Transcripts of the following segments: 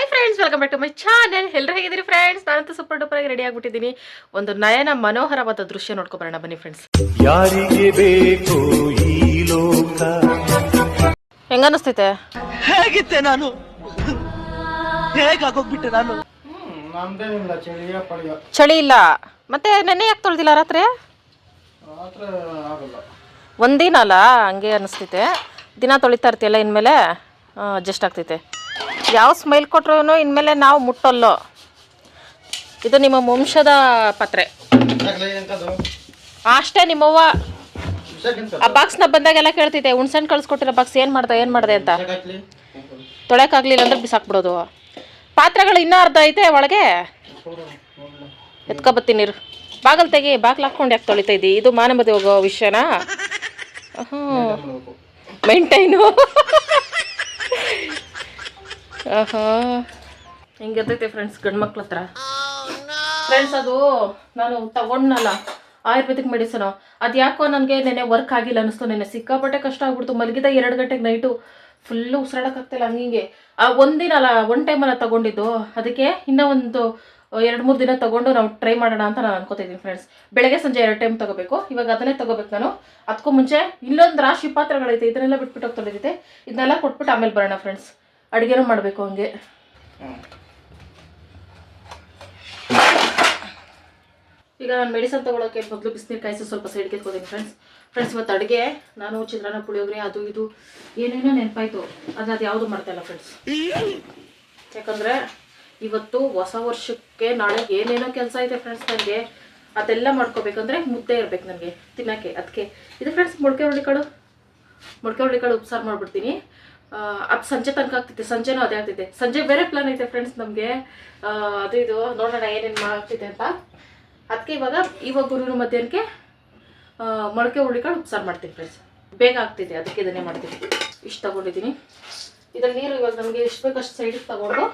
Hi friends welcome back to my channel ಎಲ್ಲರೂ ಹೇಗಿದ್ದೀರಿ friends ನಾನಂತೂ ಸೂಪರ್ ಡೂಪರ್ ಆಗಿ ರೆಡಿ ಆಗಿಬಿಟ್ಟಿದ್ದೀನಿ. ಒಂದು ನಯನ ಮನೋಹರವಾದ ದೃಶ್ಯ ನೋಡ್ಕೊಬರೋಣ ಬನ್ನಿ ಫ್ರೆಂಡ್ಸ್ ಯಾರಿಗೆ ಬೇಕು ಈ ಲೋಕ? ಹೆಂಗನ್ನಿಸ್ತೈತೆ ಹೇಗಿತ್ತೆ ನಾನು? ಹೇಗಾಗೋಗ್ಬಿಟ್ಟೆ ನಾನು? ನಮ್ದೇನಿಲ್ಲ ಚಳಿಯ ಪಳಿಯ ಚಳಿ ಇಲ್ಲ. ಮತ್ತೆ ನೆನ್ನೆ ಯಾಕೆ ತೊಳ್ದಿಲ್ಲ ರಾತ್ರಿ? ಆಗಲ್ಲ ಒಂದಿನ ಅಲ್ಲ ಹಂಗೆ ಅನಿಸ್ತೈತೆ ದಿನ ತೊಳಿತಾ ಇರ್ತೀಯಲ್ಲ ಇನ್ಮೇಲೆ ಅಡ್ಜಸ್ಟ್ ಆಗ್ತೈತೆ ಯಾವ ಸ್ಮೈಲ್ ಕೊಟ್ರೂ ಇನ್ಮೇಲೆ ನಾವು ಮುಟ್ಟಲ್ಲೋ. ಇದು ನಿಮ್ಮ ವಂಶದ ಪತ್ರೆ. ಅಷ್ಟೇ ನಿಮ್ಮವ್ವ ಆ ಬಾಕ್ಸ್ನ ಬಂದಾಗೆಲ್ಲ ಕೇಳ್ತಿದ್ದೆ ಹುಣ್ಸೆಹಣ್ಣು ಕಳ್ಸ್ಕೊಟ್ಟಿರೋ ಬಾಕ್ಸ್ ಏನು ಮಾಡ್ದೆ, ಏನು ಮಾಡಿದೆ ಅಂತ. ತೊಳೆಯೋಕ್ಕಾಗಲಿಲ್ಲ ಅಂದ್ರೆ ಬಿಸಾಕ್ಬಿಡೋದು. ಪಾತ್ರೆಗಳು ಇನ್ನೂ ಅರ್ಧ ಐತೆ ಒಳಗೆ. ಎತ್ಕೊಬತ್ತೀನಿ ನೀರು. ಬಾಗಲ್ ತೆಗಿ, ಬಾಗಿಲು ಹಾಕ್ಕೊಂಡು ಯಾಕೆ ತೊಳಿತಾ ಇದ್ದೀವಿ ಇದು ಮಾನಮದಿ ಹೋಗೋ ವಿಷಯನಾ? ಹ್ಞೂ ಮೇಂಟೈನು ಆಹಾ. ಫ್ರೆಂಡ್ಸ್ ಗಂಡು ಮಕ್ಳ ಹತ್ರ? ಫ್ರೆಂಡ್ಸ್ ಅದು ನಾನು ತಗೊಂಡ್ನಲ್ಲ, ಆಯುರ್ವೇದಿಕ್ ಮೆಡಿಸನ್ ಅದು ಯಾಕೋ ನನಗೆ ನೆನೆ ವರ್ಕ್ ಆಗಿಲ್ಲ ಅನಿಸ್ತು ನೆನೆ ಸಿಕ್ಕಾಪಟ್ಟೆ ಕಷ್ಟ ಆಗ್ಬಿಡ್ತು. ಮಲಗಿದ ಎರಡು ಗಂಟೆಗೆ ನೈಟು ಫುಲ್ಲು ಉಸಿರಾಡೋಕ್ಕಾಗ್ತಿಲ್ಲ ಹಂಗಿಂಗೆ. ಆ ಒಂದಿನ ಅಲ್ಲ ಒನ್ ಟೈಮಲ್ಲ ತಗೊಂಡಿದ್ದು. ಅದಕ್ಕೆ ಇನ್ನೂ ಒಂದು, ಎರಡು, ಮೂರು ದಿನ ತಗೊಂಡು ನಾವು ಟ್ರೈ ಮಾಡೋಣ ಅಂತ ನಾನು ಅನ್ಕೋತಿದ್ದೀನಿ ಫ್ರೆಂಡ್ಸ್ ಬೆಳಗ್ಗೆ ಸಂಜೆ ಎರಡು ಟೈಮ್ ತಗೋಬೇಕು. ಇವಾಗ ಅದನ್ನೇ ತಗೋಬೇಕು ನಾನು. ಅದಕ್ಕೂ ಮುಂಚೆ ಇಲ್ಲೊಂದು ರಾಶಿ ಪಾತ್ರೆಗಳೈತೆ. ಇದನ್ನೆಲ್ಲ ಬಿಟ್ಬಿಟ್ಟು ಹೋಗ್ತೊಳಿದೈತೆ ಇದನ್ನೆಲ್ಲ ಕೊಟ್ಬಿಟ್ಟು ಆಮೇಲೆ ಬರೋಣ ಫ್ರೆಂಡ್ಸ್ ಅಡುಗೆನೂ ಮಾಡಬೇಕು ಹಂಗೆ. ಈಗ ನಾನು ಮೆಡಿಸನ್ ತೊಗೊಳಕ್ಕೆ ಮೊದಲು ಬಿಸಿನೀರು ಕಾಯಿಸಿ ಸ್ವಲ್ಪ ಸೈಡ್ಗೆ ಎತ್ಕೋತೀನಿ ಫ್ರೆಂಡ್ಸ್ ಫ್ರೆಂಡ್ಸ್ ಇವತ್ತು ಅಡುಗೆ, ನಾನು ಚಿತ್ರಾನ್ನ ಪುಳಿಯೋಗರೆ, ಅದು ಇದು, ಏನೇನೋ ನೆನಪಾಯ್ತು. ಆದರೆ ಅದು ಯಾವುದು ಮಾಡ್ತಾಯಿಲ್ಲ ಫ್ರೆಂಡ್ಸ್ ಯಾಕಂದರೆ ಇವತ್ತು ಹೊಸ ವರ್ಷಕ್ಕೆ ನಾಳೆ ಏನೇನೋ ಕೆಲಸ ಇದೆ ಫ್ರೆಂಡ್ಸ್ ನನಗೆ. ಅದೆಲ್ಲ ಮಾಡ್ಕೋಬೇಕಂದ್ರೆ ಮುದ್ದೆ ಇರಬೇಕು ನನಗೆ. ತಿನ್ನೋಕ್ಕೆ ಅದಕ್ಕೆ ಇದು ಫ್ರೆಂಡ್ಸ್ ಮೊಳಕೆ ಹುರುಳಿಕಾಳು. ಮೊಳಕೆ ಹುರುಳಿಕಾಳು ಉಪ್ಸಾರು ಮಾಡ್ಬಿಡ್ತೀನಿ. ಅದು ಸಂಜೆ ತನಕ ಆಗ್ತಿದೆ ಸಂಜೆನೂ ಅದೇ ಆಗ್ತಿದೆ. ಸಂಜೆ ಬೇರೆ ಪ್ಲಾನ್ ಐತೆ ಫ್ರೆಂಡ್ಸ್ ನಮಗೆ. ಅದು ಇದು. ನೋಡೋಣ ಏನೇನು ಮಾಡ್ತಿದೆ ಅಂತ. ಅದಕ್ಕೆ ಇವಾಗ ಇವಾಗ ಗುರುವಿನ ಮಧ್ಯಾಹ್ನಕ್ಕೆ ಮೊಳಕೆ ಹುರುಳಿಕಾಳು ಉಪ್ಸಾರು ಮಾಡ್ತೀನಿ ಫ್ರೆಂಡ್ಸ್ ಬೇಗ ಆಗ್ತಿದೆ. ಅದಕ್ಕೆ ಇದನ್ನೇ ಮಾಡ್ತೀನಿ. ಇಷ್ಟು ತಗೊಂಡಿದ್ದೀನಿ. ಇದ್ರಲ್ಲಿ ನೀರು ಇವಾಗ ನಮಗೆ ಎಷ್ಟು ಬೇಕಷ್ಟು ಸೈಡಿಗೆ ತಗೊಂಡು,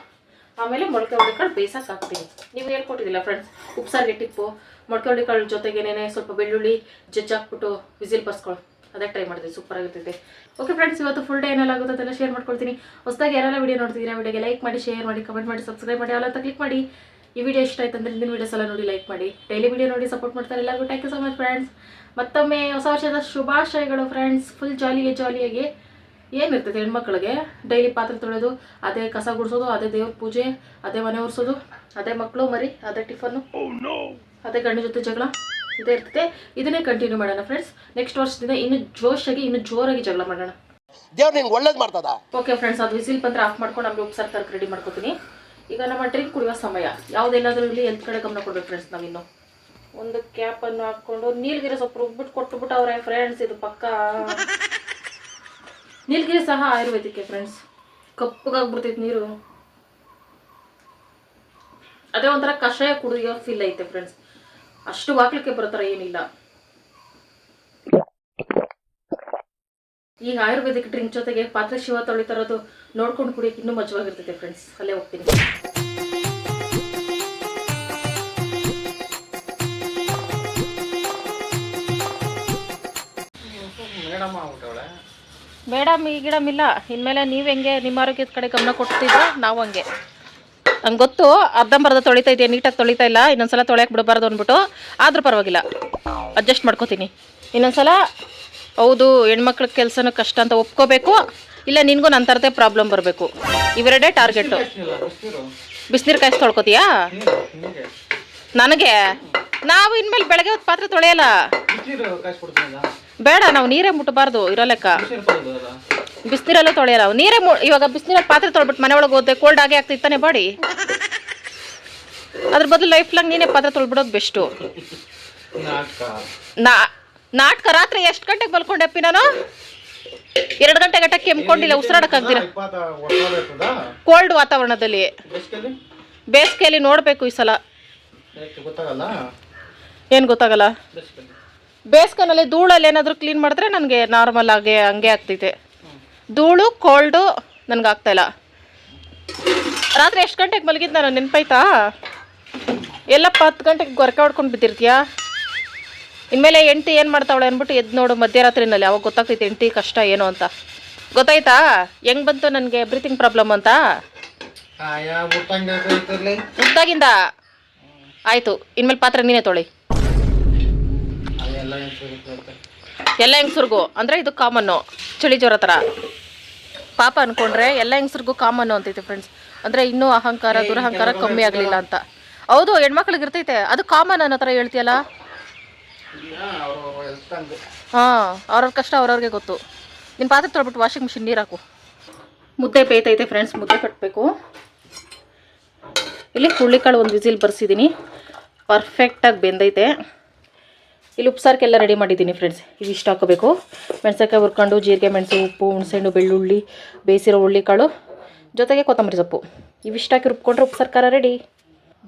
ಆಮೇಲೆ ಮೊಳಕೆ ಹುರುಳಿಕಾಳು ಬೇಯಿಸಕ್ಕೆ ಹಾಕ್ತೀನಿ. ನೀವು ಹೇಳ್ಕೊಟ್ಟಿದ್ದಿಲ್ಲ ಫ್ರೆಂಡ್ಸ್ ಉಪ್ಸಾರಿಗೆ ಟಿಪ್ಪು. ಮೊಳಕೆ ಹುರುಳಿಕಾಳು ಜೊತೆಗೆ ಏನೇನೆ ಸ್ವಲ್ಪ ಬೆಳ್ಳುಳ್ಳಿ, ಜಜ್ಜಾಕ್ಬಿಟ್ಟು ವಿಸಿಲ್ ಬರ್ಸ್ಕೊಳ್ಳಿ ಅದೇ ಟ್ರೈ ಮಾಡ್ತೀವಿ ಸೂಪರ್ ಆಗಿರ್ತೈತೆ. ಓಕೆ ಫ್ರೆಂಡ್ಸ್ ಇವತ್ತು ಫುಲ್ ಡೇ ಏನೆಲ್ಲ ಆಗುತ್ತೆ ಅದೆಲ್ಲ ಶೇರ್ ಮಾಡ್ಕೊಳ್ತೀನಿ. ಹೊಸದಾಗಿ ಯಾರೆಲ್ಲ ವೀಡಿಯೋ ನೋಡ್ತಿದ್ದೀರಾ ವಿಡಿಯೋಗೆ ಲೈಕ್ ಮಾಡಿ ಶೇರ್ ಮಾಡಿ ಕಮೆಂಟ್ ಮಾಡಿ ಸಬ್ಸ್ಕ್ರೈಬ್ ಮಾಡಿ ಅಂತ ಕ್ಲಿಕ್ ಮಾಡಿ. ಈ ವಿಡಿಯೋ ಇಷ್ಟ ಆಯ್ತು ಅಂದ್ರೆ ಹಿಂದಿನ ವೀಡಿಯೋಸ್ ಎಲ್ಲ ನೋಡಿ ಲೈಕ್ ಮಾಡಿ. ಡೈಲಿ ವಿಡಿಯೋ ನೋಡಿ ಸಪೋರ್ಟ್ ಮಾಡ್ತಾರೆ ಎಲ್ಲರಿಗೂ. Thank you so much friends ಮತ್ತೊಮ್ಮೆ ಹೊಸ ವರ್ಷದ ಶುಭಾಶಯಗಳು ಫ್ರೆಂಡ್ಸ್ ಫುಲ್ ಜಾಲಿಗೆ ಜಾಲಿಯಾಗಿ ಏನಿರ್ತೈತೆ ಹೆಣ್ಮಕ್ಳಿಗೆ? ಡೈಲಿ ಪಾತ್ರೆ ತೊಳೆಯೋದು ಅದೇ ಕಸ ಗುಡಿಸೋದು ಅದೇ ದೇವ್ರ ಪೂಜೆ ಅದೇ ಮನೆ ಒರೆಸೋದು ಅದೇ ಮಕ್ಕಳು ಮರಿ ಅದೇ ಟಿಫನ್ನು ಅದೇ ಗಂಡ ಜೊತೆ ಜಗಳ. ಇದೇ ಇರ್ತದೆ. ಇದನ್ನೇ ಕಂಟಿನ್ಯೂ ಮಾಡೋಣ ಫ್ರೆಂಡ್ಸ್ ನೆಕ್ಸ್ಟ್ ವರ್ಷದಿಂದ ಇನ್ನು ಜೋಶಾಗಿ ಇನ್ನು ಜೋರಾಗಿ ಜಗಳ ಮಾಡೋಣ. ದೇವ್ರು ನಿಂಗೆ ಒಳ್ಳೇದು ಮಾಡ್ತದ? ಓಕೆ ಫ್ರೆಂಡ್ಸ್ ಅದು ವಿಸಿಲ್ ಬಂದ್ರೆ ಆಫ್ ಮಾಡ್ಕೊಂಡು ನಮ್ಗೆ ಉಪ್ಸಾರ್ ತರಕ ರೆಡಿ ಮಾಡ್ಕೋತೀನಿ. ಈಗ ನಮ್ಮ ಡ್ರಿಂಕ್ ಕುಡಿಯೋ ಸಮಯ. ಯಾವುದೇನಾದ್ರೂ ಇಲ್ಲಿ ಎಂತ ಕಡೆ ಗಮನ ಕೊಡ್ಬೇಕು ಫ್ರೆಂಡ್ಸ್ ನಾವಿನ್ನು ಒಂದು ಕ್ಯಾಪ್ ಅನ್ನು ಹಾಕ್ಕೊಂಡು ನೀಲಗಿರಿ ಸ್ವಲ್ಪ ರುಬ್ಬಿಟ್ಟು ಕೊಟ್ಬಿಟ್ಟು ಅವ್ರೆ ಫ್ರೆಂಡ್ಸ್ ಇದು ಪಕ್ಕ. ನೀಲಗಿರಿ ಸಹ ಆಯುರ್ವೇದಿಕ್ಕೆ ಫ್ರೆಂಡ್ಸ್ ಕಪ್ಪಗಾಗ್ಬಿಡ್ತೈತೆ ನೀರು. ಅದೇ ಒಂಥರ ಕಷಾಯ ಕುಡಿಯೋ ಫೀಲ್ ಐತೆ ಫ್ರೆಂಡ್ಸ್ ಅಷ್ಟು ವಾಕ್ಲಕ್ಕೆ ಬರುಥರ ಏನಿಲ್ಲ. ಈಗ ಆಯುರ್ವೇದಿಕ್ ಡ್ರಿಂಕ್ ಜೊತೆಗೆ ಪಾತ್ರೆ ಶಿವ ತೊಳಿತಾರದು ನೋಡ್ಕೊಂಡು ಕುಡಿಯಕ್ಕೆ ಇನ್ನೂ ಮಜವಾಗಿರ್ತೈತೆ ಫ್ರೆಂಡ್ಸ್ ಅಲ್ಲೇ ಹೋಗ್ತೀನಿ. ಮೇಡಮ್ ಈ ಗಿಡಮ್ ಇಲ್ಲ. ಇನ್ಮೇಲೆ ನೀವು ಹೆಂಗೆ ನಿಮ್ಮ ಆರೋಗ್ಯದ ಕಡೆ ಗಮನ ಕೊಡ್ತಿದ್ರೆ ನಾವು ಹಂಗೆ. ನಂಗೆ ಗೊತ್ತು ಅರ್ಧಂಬರ್ಧ ತೊಳಿತಾ ಇದೆಯಾ ನೀಟಾಗಿ ತೊಳಿತಾ ಇಲ್ಲ ಇನ್ನೊಂದ್ಸಲ ತೊಳೆಯಕ್ಕೆ ಬಿಡಬಾರ್ದು ಅಂದ್ಬಿಟ್ಟು ಆದರೂ ಪರವಾಗಿಲ್ಲ. ಅಡ್ಜಸ್ಟ್ ಮಾಡ್ಕೋತೀನಿ. ಇನ್ನೊಂದ್ಸಲ ಹೌದು ಹೆಣ್ಮಕ್ಳ ಕೆಲಸನ ಕಷ್ಟ ಅಂತ ಒಪ್ಕೋಬೇಕು. ಇಲ್ಲ ನಿನಗೂ ನನ್ನ ಥರದೇ ಪ್ರಾಬ್ಲಮ್ ಬರಬೇಕು. ಇವೆರಡೇ ಟಾರ್ಗೆಟು ಬಿಸಿನೀರು ಕಾಯಿಸಿ ತೊಳ್ಕೊತೀಯಾ? ನನಗೆ? ನಾವು ಇನ್ಮೇಲೆ ಬೆಳಗ್ಗೆ ಹೊತ್ತು ಪಾತ್ರೆ ತೊಳೆಯಲ್ಲ. ಬೇಡ ನಾವು ನೀರೇ ಮುಟ್ಟಬಾರ್ದು ಇರೋ ಲೆಕ್ಕ. ಬಿಸಿನೀರಲ್ಲೂ ತೊಳೆಯಲ್ಲ? ನೀರೇ ಇವಾಗ ಬಿಸಿನೀರಲ್ಲಿ ಪಾತ್ರೆ ತೊಳ್ಬಿಟ್ಟು ಮನೆ ಒಳಗೆ ಹೋದೆ ಕೋಲ್ಡ್ ಆಗೇ ಆಗ್ತಿತ್ತಾನೆ ಬಾಡಿ? ಅದ್ರ ಬದಲು ಲೈಫ್ ಲಾಂಗ್ ನೀನೇ ಪಾತ್ರೆ ತೊಳ್ಬಿಡೋದು ಬೆಸ್ಟು. ನಾಟಕ. ನಾ ನಾಟಕ ರಾತ್ರಿ ಎಷ್ಟು ಗಂಟೆಗೆ ಬಲ್ಕೊಂಡೆಪ್ಪಿ ನಾನು? ಎರಡು ಗಂಟೆ ಗಂಟೆ ಕೆಮ್ಕೊಂಡಿಲ್ಲ ಉಸಿರಾಡಕ್ಕಾಗ್ದಿರ ಕೋಲ್ಡ್ ವಾತಾವರಣದಲ್ಲಿ. ಬೇಸಿಗೆಯಲ್ಲಿ ನೋಡಬೇಕು ಈ ಸಲ. ಏನು ಗೊತ್ತಾಗಲ್ಲ? ಬೇಸಿಗೆನಲ್ಲಿ ಧೂಳಲ್ಲಿ ಏನಾದರೂ ಕ್ಲೀನ್ ಮಾಡಿದ್ರೆ ನನಗೆ ನಾರ್ಮಲ್ ಆಗಿ ಹಂಗೆ ಆಗ್ತೈತೆ. ಧೂಳು, ಕೋಲ್ಡು ನನಗೆ ಆಗ್ತಾಯಿಲ್ಲ ರಾತ್ರಿ ಎಷ್ಟು ಗಂಟೆಗೆ ಮಲಗಿದ್ದು ನಾನು? ನೆನಪಾಯ್ತಾ? ಎಲ್ಲಪ್ಪ ಹತ್ತು ಗಂಟೆಗೆ ಗೊರಕೆ ಹೊಡ್ಕೊಂಡು ಬಿದ್ದಿರ್ತೀಯಾ? ಇನ್ಮೇಲೆ ಎಂಟಿ ಏನು ಮಾಡ್ತಾವಳೆ ಅಂದ್ಬಿಟ್ಟು ಎದ್ದು ನೋಡು ಮಧ್ಯರಾತ್ರಿನಲ್ಲಿ, ಅವಾಗ ಗೊತ್ತಾಗ್ತೈತೆ ಎಂಟಿ ಕಷ್ಟ ಏನು ಅಂತ. ಗೊತ್ತಾಯ್ತಾ? ಹೆಂಗೆ ಬಂತು ನನಗೆ ಬ್ರೀತಿಂಗ್ ಪ್ರಾಬ್ಲಮ್ ಅಂತ? ಮುಟ್ಟಾಗಿಂದ ಆಯಿತು, ಇನ್ಮೇಲೆ ಪಾತ್ರೆ ನೀನೇ ತೊಳಿ. ಎಲ್ಲ ಹೆಂಗಸ್ರಿಗೂ ಅಂದರೆ ಇದು ಕಾಮನ್ನು ಚಳಿ ಜ್ವರ ಥರ. ಪಾಪ ಅನ್ಕೊಂಡ್ರೆ ಎಲ್ಲ ಹೆಂಗಸ್ರಿಗೂ ಕಾಮನ್ನು ಅಂತೈತೆ ಫ್ರೆಂಡ್ಸ್ ಅಂದರೆ ಇನ್ನೂ ಅಹಂಕಾರ ದುರಹಂಕಾರ ಕಮ್ಮಿ ಆಗಲಿಲ್ಲ ಅಂತ. ಹೌದು ಹೆಣ್ಮಕ್ಳಿಗೆ ಇರ್ತೈತೆ. ಅದು ಕಾಮನ್ ಅನ್ನೋ ಥರ ಹೇಳ್ತೀಯಲ್ಲ? ಹಾಂ ಅವ್ರವ್ರ ಕಷ್ಟ ಅವ್ರವ್ರಿಗೆ ಗೊತ್ತು. ನಿನ್ನ ಪಾತ್ರೆ ತೊಳ್ಬಿಟ್ಟು ವಾಷಿಂಗ್ ಮಿಷಿನ್ ನೀರು ಹಾಕು. ಮುದ್ದೆ ಬೇಯ್ತೈತೆ ಫ್ರೆಂಡ್ಸ್ ಮುದ್ದೆ ಕಟ್ಟಬೇಕು ಇಲ್ಲಿ ಹುಳ್ಳಿಕಾಳು ಒಂದು ವಿಸಿಲ್ ಬರ್ಸಿದ್ದೀನಿ ಪರ್ಫೆಕ್ಟಾಗಿ ಬೆಂದೈತೆ. ಇಲ್ಲಿ ಉಪ್ಸಾರಕ್ಕೆಲ್ಲ ರೆಡಿ ಮಾಡಿದ್ದೀನಿ ಫ್ರೆಂಡ್ಸ್ ಇವಿಷ್ಟು ಹಾಕೋಬೇಕು ಮೆಣಸಕಾಯಿ ಹುರ್ಕೊಂಡು ಜೀರಿಗೆ ಮೆಣಸು ಉಪ್ಪು ಹುಣಸೆಹಣ್ಣು ಬೆಳ್ಳುಳ್ಳಿ ಬೇಯಿಸಿರೋ ಹುಳ್ಳಿಕಾಳು ಜೊತೆಗೆ ಕೊತ್ತಂಬರಿ ಸೊಪ್ಪು. ಇವಿಷ್ಟು ಹಾಕಿ ರುಬ್ಕೊಂಡ್ರೆ ಉಪ್ಸಾರು ಖಾರ ರೆಡಿ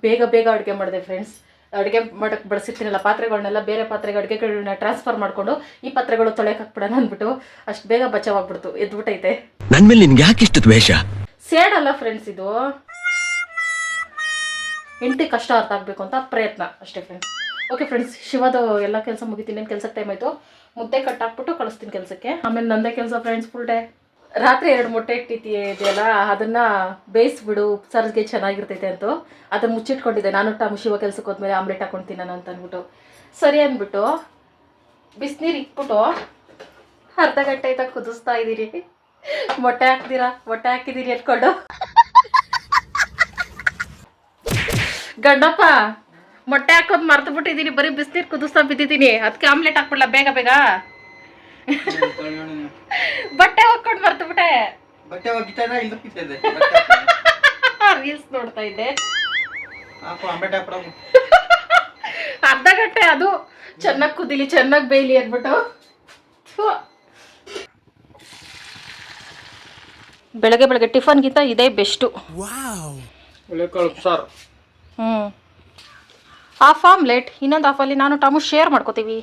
ಬೇಗ ಬೇಗ ಅಡುಗೆ ಮಾಡಿದೆ ಫ್ರೆಂಡ್ಸ್ ಅಡುಗೆ ಮಾಡಕ್ಕೆ ಬಳಸಿರ್ತೀನಲ್ಲ ಪಾತ್ರೆಗಳನ್ನೆಲ್ಲ ಬೇರೆ ಪಾತ್ರೆಗೆ ಅಡುಗೆಗಳನ್ನ ಟ್ರಾನ್ಸ್ಫರ್ ಮಾಡಿಕೊಂಡು ಈ ಪಾತ್ರೆಗಳು ತೊಳೆಯಕ್ಕೆ ಹಾಕ್ಬಿಡೋಣ ಅಂದ್ಬಿಟ್ಟು ಅಷ್ಟು ಬೇಗ ಬಚಾವಾಗ್ಬಿಡ್ತು ಎದ್ಬಿಟ್ಟೈತೆ. ನನ್ನ ಮೇಲೆ ನಿನ್ಗೆ ಯಾಕೆ ಇಷ್ಟು ದ್ವೇಷ? ಸೇಡಲ್ಲ ಫ್ರೆಂಡ್ಸ್ ಇದು. ಹೆಂಡತಿ ಕಷ್ಟ ಅರ್ಥ ಆಗಬೇಕು ಅಂತ ಪ್ರಯತ್ನ ಅಷ್ಟೇ ಫ್ರೆಂಡ್ಸ್ ಓಕೆ ಫ್ರೆಂಡ್ಸ್ ಶಿವದು ಎಲ್ಲ ಕೆಲಸ ಮುಗಿತೀನಿ ಏನು ಕೆಲಸಕ್ಕೆ ಟೈಮ್ ಆಯಿತು? ಮುದ್ದೆ ಕಟ್ಟಾಕ್ಬಿಟ್ಟು ಕಳಿಸ್ತೀನಿ ಕೆಲಸಕ್ಕೆ. ಆಮೇಲೆ ನಂದೇ ಕೆಲಸ ಫ್ರೆಂಡ್ಸ್ ಫುಲ್ ಡೇ ರಾತ್ರಿ ಎರಡು ಮೊಟ್ಟೆ ಇದೆಯಲ್ಲ, ಅದನ್ನು ಬೇಯಿಸ್ಬಿಡು ಉಪ್ಸಾರಿಗೆ ಚೆನ್ನಾಗಿರ್ತೈತೆ ಅಂತ. ಅದನ್ನು ಮುಚ್ಚಿಟ್ಕೊಂಡಿದ್ದೆ, ನಾನು ಟಮ್ ಶಿವ ಕೆಲಸಕ್ಕೆ ಹೋದ್ಮೇಲೆ ಆಮ್ಲೆಟ್ ಹಾಕ್ಕೊಂಡು ನಾನು ಅಂತ ಅಂದ್ಬಿಟ್ಟು. ಸರಿ ಅಂದ್ಬಿಟ್ಟು, ಬಿಸಿನೀರು ಇಟ್ಬಿಟ್ಟು ಅರ್ಧ ಗಂಟೆ ಆಯ್ತಾ ಕುದಿಸ್ತಾ ಇದ್ದೀರಿ. ಮೊಟ್ಟೆ ಹಾಕ್ತೀರಾ? ಮೊಟ್ಟೆ ಹಾಕಿದ್ದೀರಿ ಅನ್ಕೊಂಡು. ಗಂಡಪ್ಪ! ಮೊಟ್ಟೆ ಹಾಕೋದು ಮರ್ತು ಬಿಟ್ಟಿದ್ದೀನಿ ಬರೀ ಬಿಸಿನೀರು ಕುದಿಸ್ತಾ ಬಿದ್ದಿದ್ದೀನಿ ಅದಕ್ಕೆ ಆಮ್ಲೆಟ್ ಹಾಕ್ಬಿಡ್ಲ ಬೇಗ ಬೇಗ? ಬಟ್ಟೆ ಹಾಕೊಂಡು ಮರ್ತು ಬಿಟ್ಟೆ. ರೀಲ್ಸ್ ನೋಡ್ತಾ ಇದ್ದೆ. ಅರ್ಧ ಗಂಟೆ ಅದು. ಚೆನ್ನಾಗಿ ಕುದಿಲಿ ಚೆನ್ನಾಗಿ ಬೇಯಲಿ ಅಂದ್ಬಿಟ್ಟು. ಬೆಳಗ್ಗೆ ಬೆಳಗ್ಗೆ ಟಿಫನ್ ಟಿಫನ್ಗಿಂತ ಇದೇ ಬೆಸ್ಟು. ಹ್ಮ್ ಸಾರು. ಹ್ಞೂ ಹಾಫ್ ಆಮ್ಲೆಟ್, ಇನ್ನೊಂದು ಹಾಫಲ್ಲಿ ನಾನು ಟಮು ಶೇರ್ ಮಾಡ್ಕೋತೀವಿ.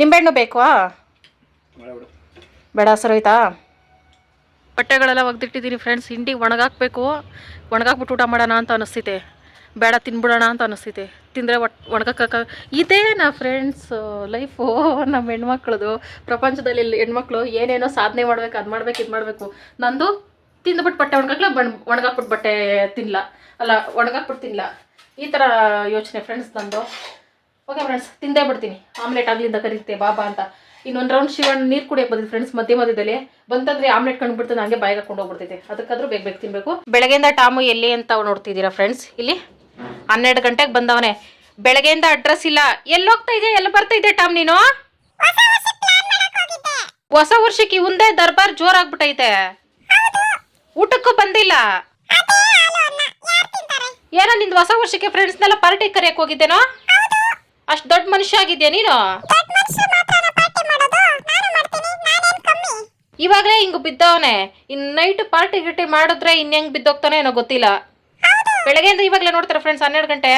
ನಿಂಬೆಹಣ್ಣು ಬೇಕವಾ? ಬೇಡ ಸರ್, ಹೋಯ್ತಾ? ಬಟ್ಟೆಗಳೆಲ್ಲ ಒಗ್ದಿಟ್ಟಿದ್ದೀನಿ ಫ್ರೆಂಡ್ಸ್ ಹಿಂಡಿ ಒಣಗಾಕ್ಬೇಕು. ಒಣಗಾಕ್ಬಿಟ್ಟು ಊಟ ಮಾಡೋಣ ಅಂತ ಅನಿಸ್ತಿದೆ. ಬೇಡ, ತಿನ್ಬಿಡೋಣ ಅಂತ ಅನಿಸ್ತಿದೆ. ತಿಂದರೆ ಒಟ್ ಒಣಗಕ್ಕ ಇದೇನಾ ಫ್ರೆಂಡ್ಸ್ ಲೈಫು ನಮ್ಮ ಹೆಣ್ಮಕ್ಳದು. ಪ್ರಪಂಚದಲ್ಲಿ ಹೆಣ್ಮಕ್ಳು ಏನೇನೋ ಸಾಧನೆ ಮಾಡ್ಬೇಕು, ಅದು ಮಾಡ್ಬೇಕು, ಇದು ಮಾಡಬೇಕು. ನಂದು ತಿಂದ್ಬಿಟ್ಟು ಬಟ್ಟೆ ಒಣಗಾಕ್ಲ, ಬಣ್, ಒಣಗಾಕ್ಬಿಟ್ಟು ಬಟ್ಟೆ ತಿನ್ನಲ್ಲ ಅಲ್ಲ, ಒಣಗಾಕ್ಬಿಟ್ಟು ತಿನ್ನಲ್ಲ ಈ ಥರ ಯೋಚನೆ ಫ್ರೆಂಡ್ಸ್ ನಂದು ಓಕೆ ಫ್ರೆಂಡ್ಸ್ ತಿಂದೇ ಬಿಡ್ತೀನಿ. ಆಮ್ಲೆಟ್ ಆಗ್ಲಿಂದ ಕರೀತೆ ಬಾಬಾ ಅಂತ. ಇನ್ನೊಂದು ರೌಂಡ್ ಶಿವಣ್ಣ ನೀರು ಕುಡಿಯಕ್ಕೆ ಬಂದಿದ್ದು ಫ್ರೆಂಡ್ಸ್ ಮಧ್ಯ ಮಧ್ಯದಲ್ಲಿ. ಬಂತಂದ್ರೆ ಆಮ್ಲೆಟ್ ಕಂಡುಬಿಡ್ತದೆ ನನಗೆ ಬಾಯಿಗೆ ಹಾಕೊಂಡು ಹೋಗ್ಬಿಡ್ತೈತೆ. ಅದಕ್ಕಾದ್ರೂ ಬೇಗ ಬೇಗ ತಿನ್ಬೇಕು. ಬೆಳಗ್ಗೆಯಿಂದ ಟಾಮು ಎಲ್ಲಿ ಅಂತ ನೋಡ್ತಿದ್ದೀರಾ ಫ್ರೆಂಡ್ಸ್ ಇಲ್ಲಿ ಹನ್ನೆರಡು ಗಂಟೆಗೆ ಬಂದವನೇ. ಬೆಳಗ್ಗೆಯಿಂದ ಅಡ್ರೆಸ್ ಇಲ್ಲ. ಎಲ್ಲಿ ಹೋಗ್ತಾ ಇದೆಯಾ? ಎಲ್ಲಿ ಬರ್ತಾ ಇದೆ ಟಾಮ್ ನೀನು? ಹೊಸ ವರ್ಷಕ್ಕೆ ಮುಂದೆ ದರ್ಬಾರ್ ಜೋರಾಗ್ಬಿಟ್ಟೈತೆ. ಊಟಕ್ಕೂ ಬಂದಿಲ್ಲ. ಏನೋ ನಿಂದು ಹೊಸ ವರ್ಷಕ್ಕೆ ಫ್ರೆಂಡ್ಸ್ನೆಲ್ಲ ಪಾರ್ಟಿ ಕರೆಯಕ್ ಹೋಗಿದ್ದೇನೋ? ಅಷ್ಟು ದೊಡ್ಡ ಮನುಷ್ಯ ಆಗಿದ್ಯಾ ನೀನು? ಇವಾಗಲೇ ಹಿಂಗ್ ಬಿದ್ದವನೆ. ಇನ್ ನೈಟ್ ಪಾರ್ಟಿ ಗಿಟಿ ಮಾಡಿದ್ರೆ ಇನ್ ಹೆಂಗ್ ಬಿದ್ದೋಗ್ತಾನೆ ಏನೋ ಗೊತ್ತಿಲ್ಲ. ಬೆಳಗ್ಗೆಯಿಂದ ಇವಾಗಲೇ ನೋಡ್ತಾರೆ ಫ್ರೆಂಡ್ಸ್ ಹನ್ನೆರಡು ಗಂಟೆ.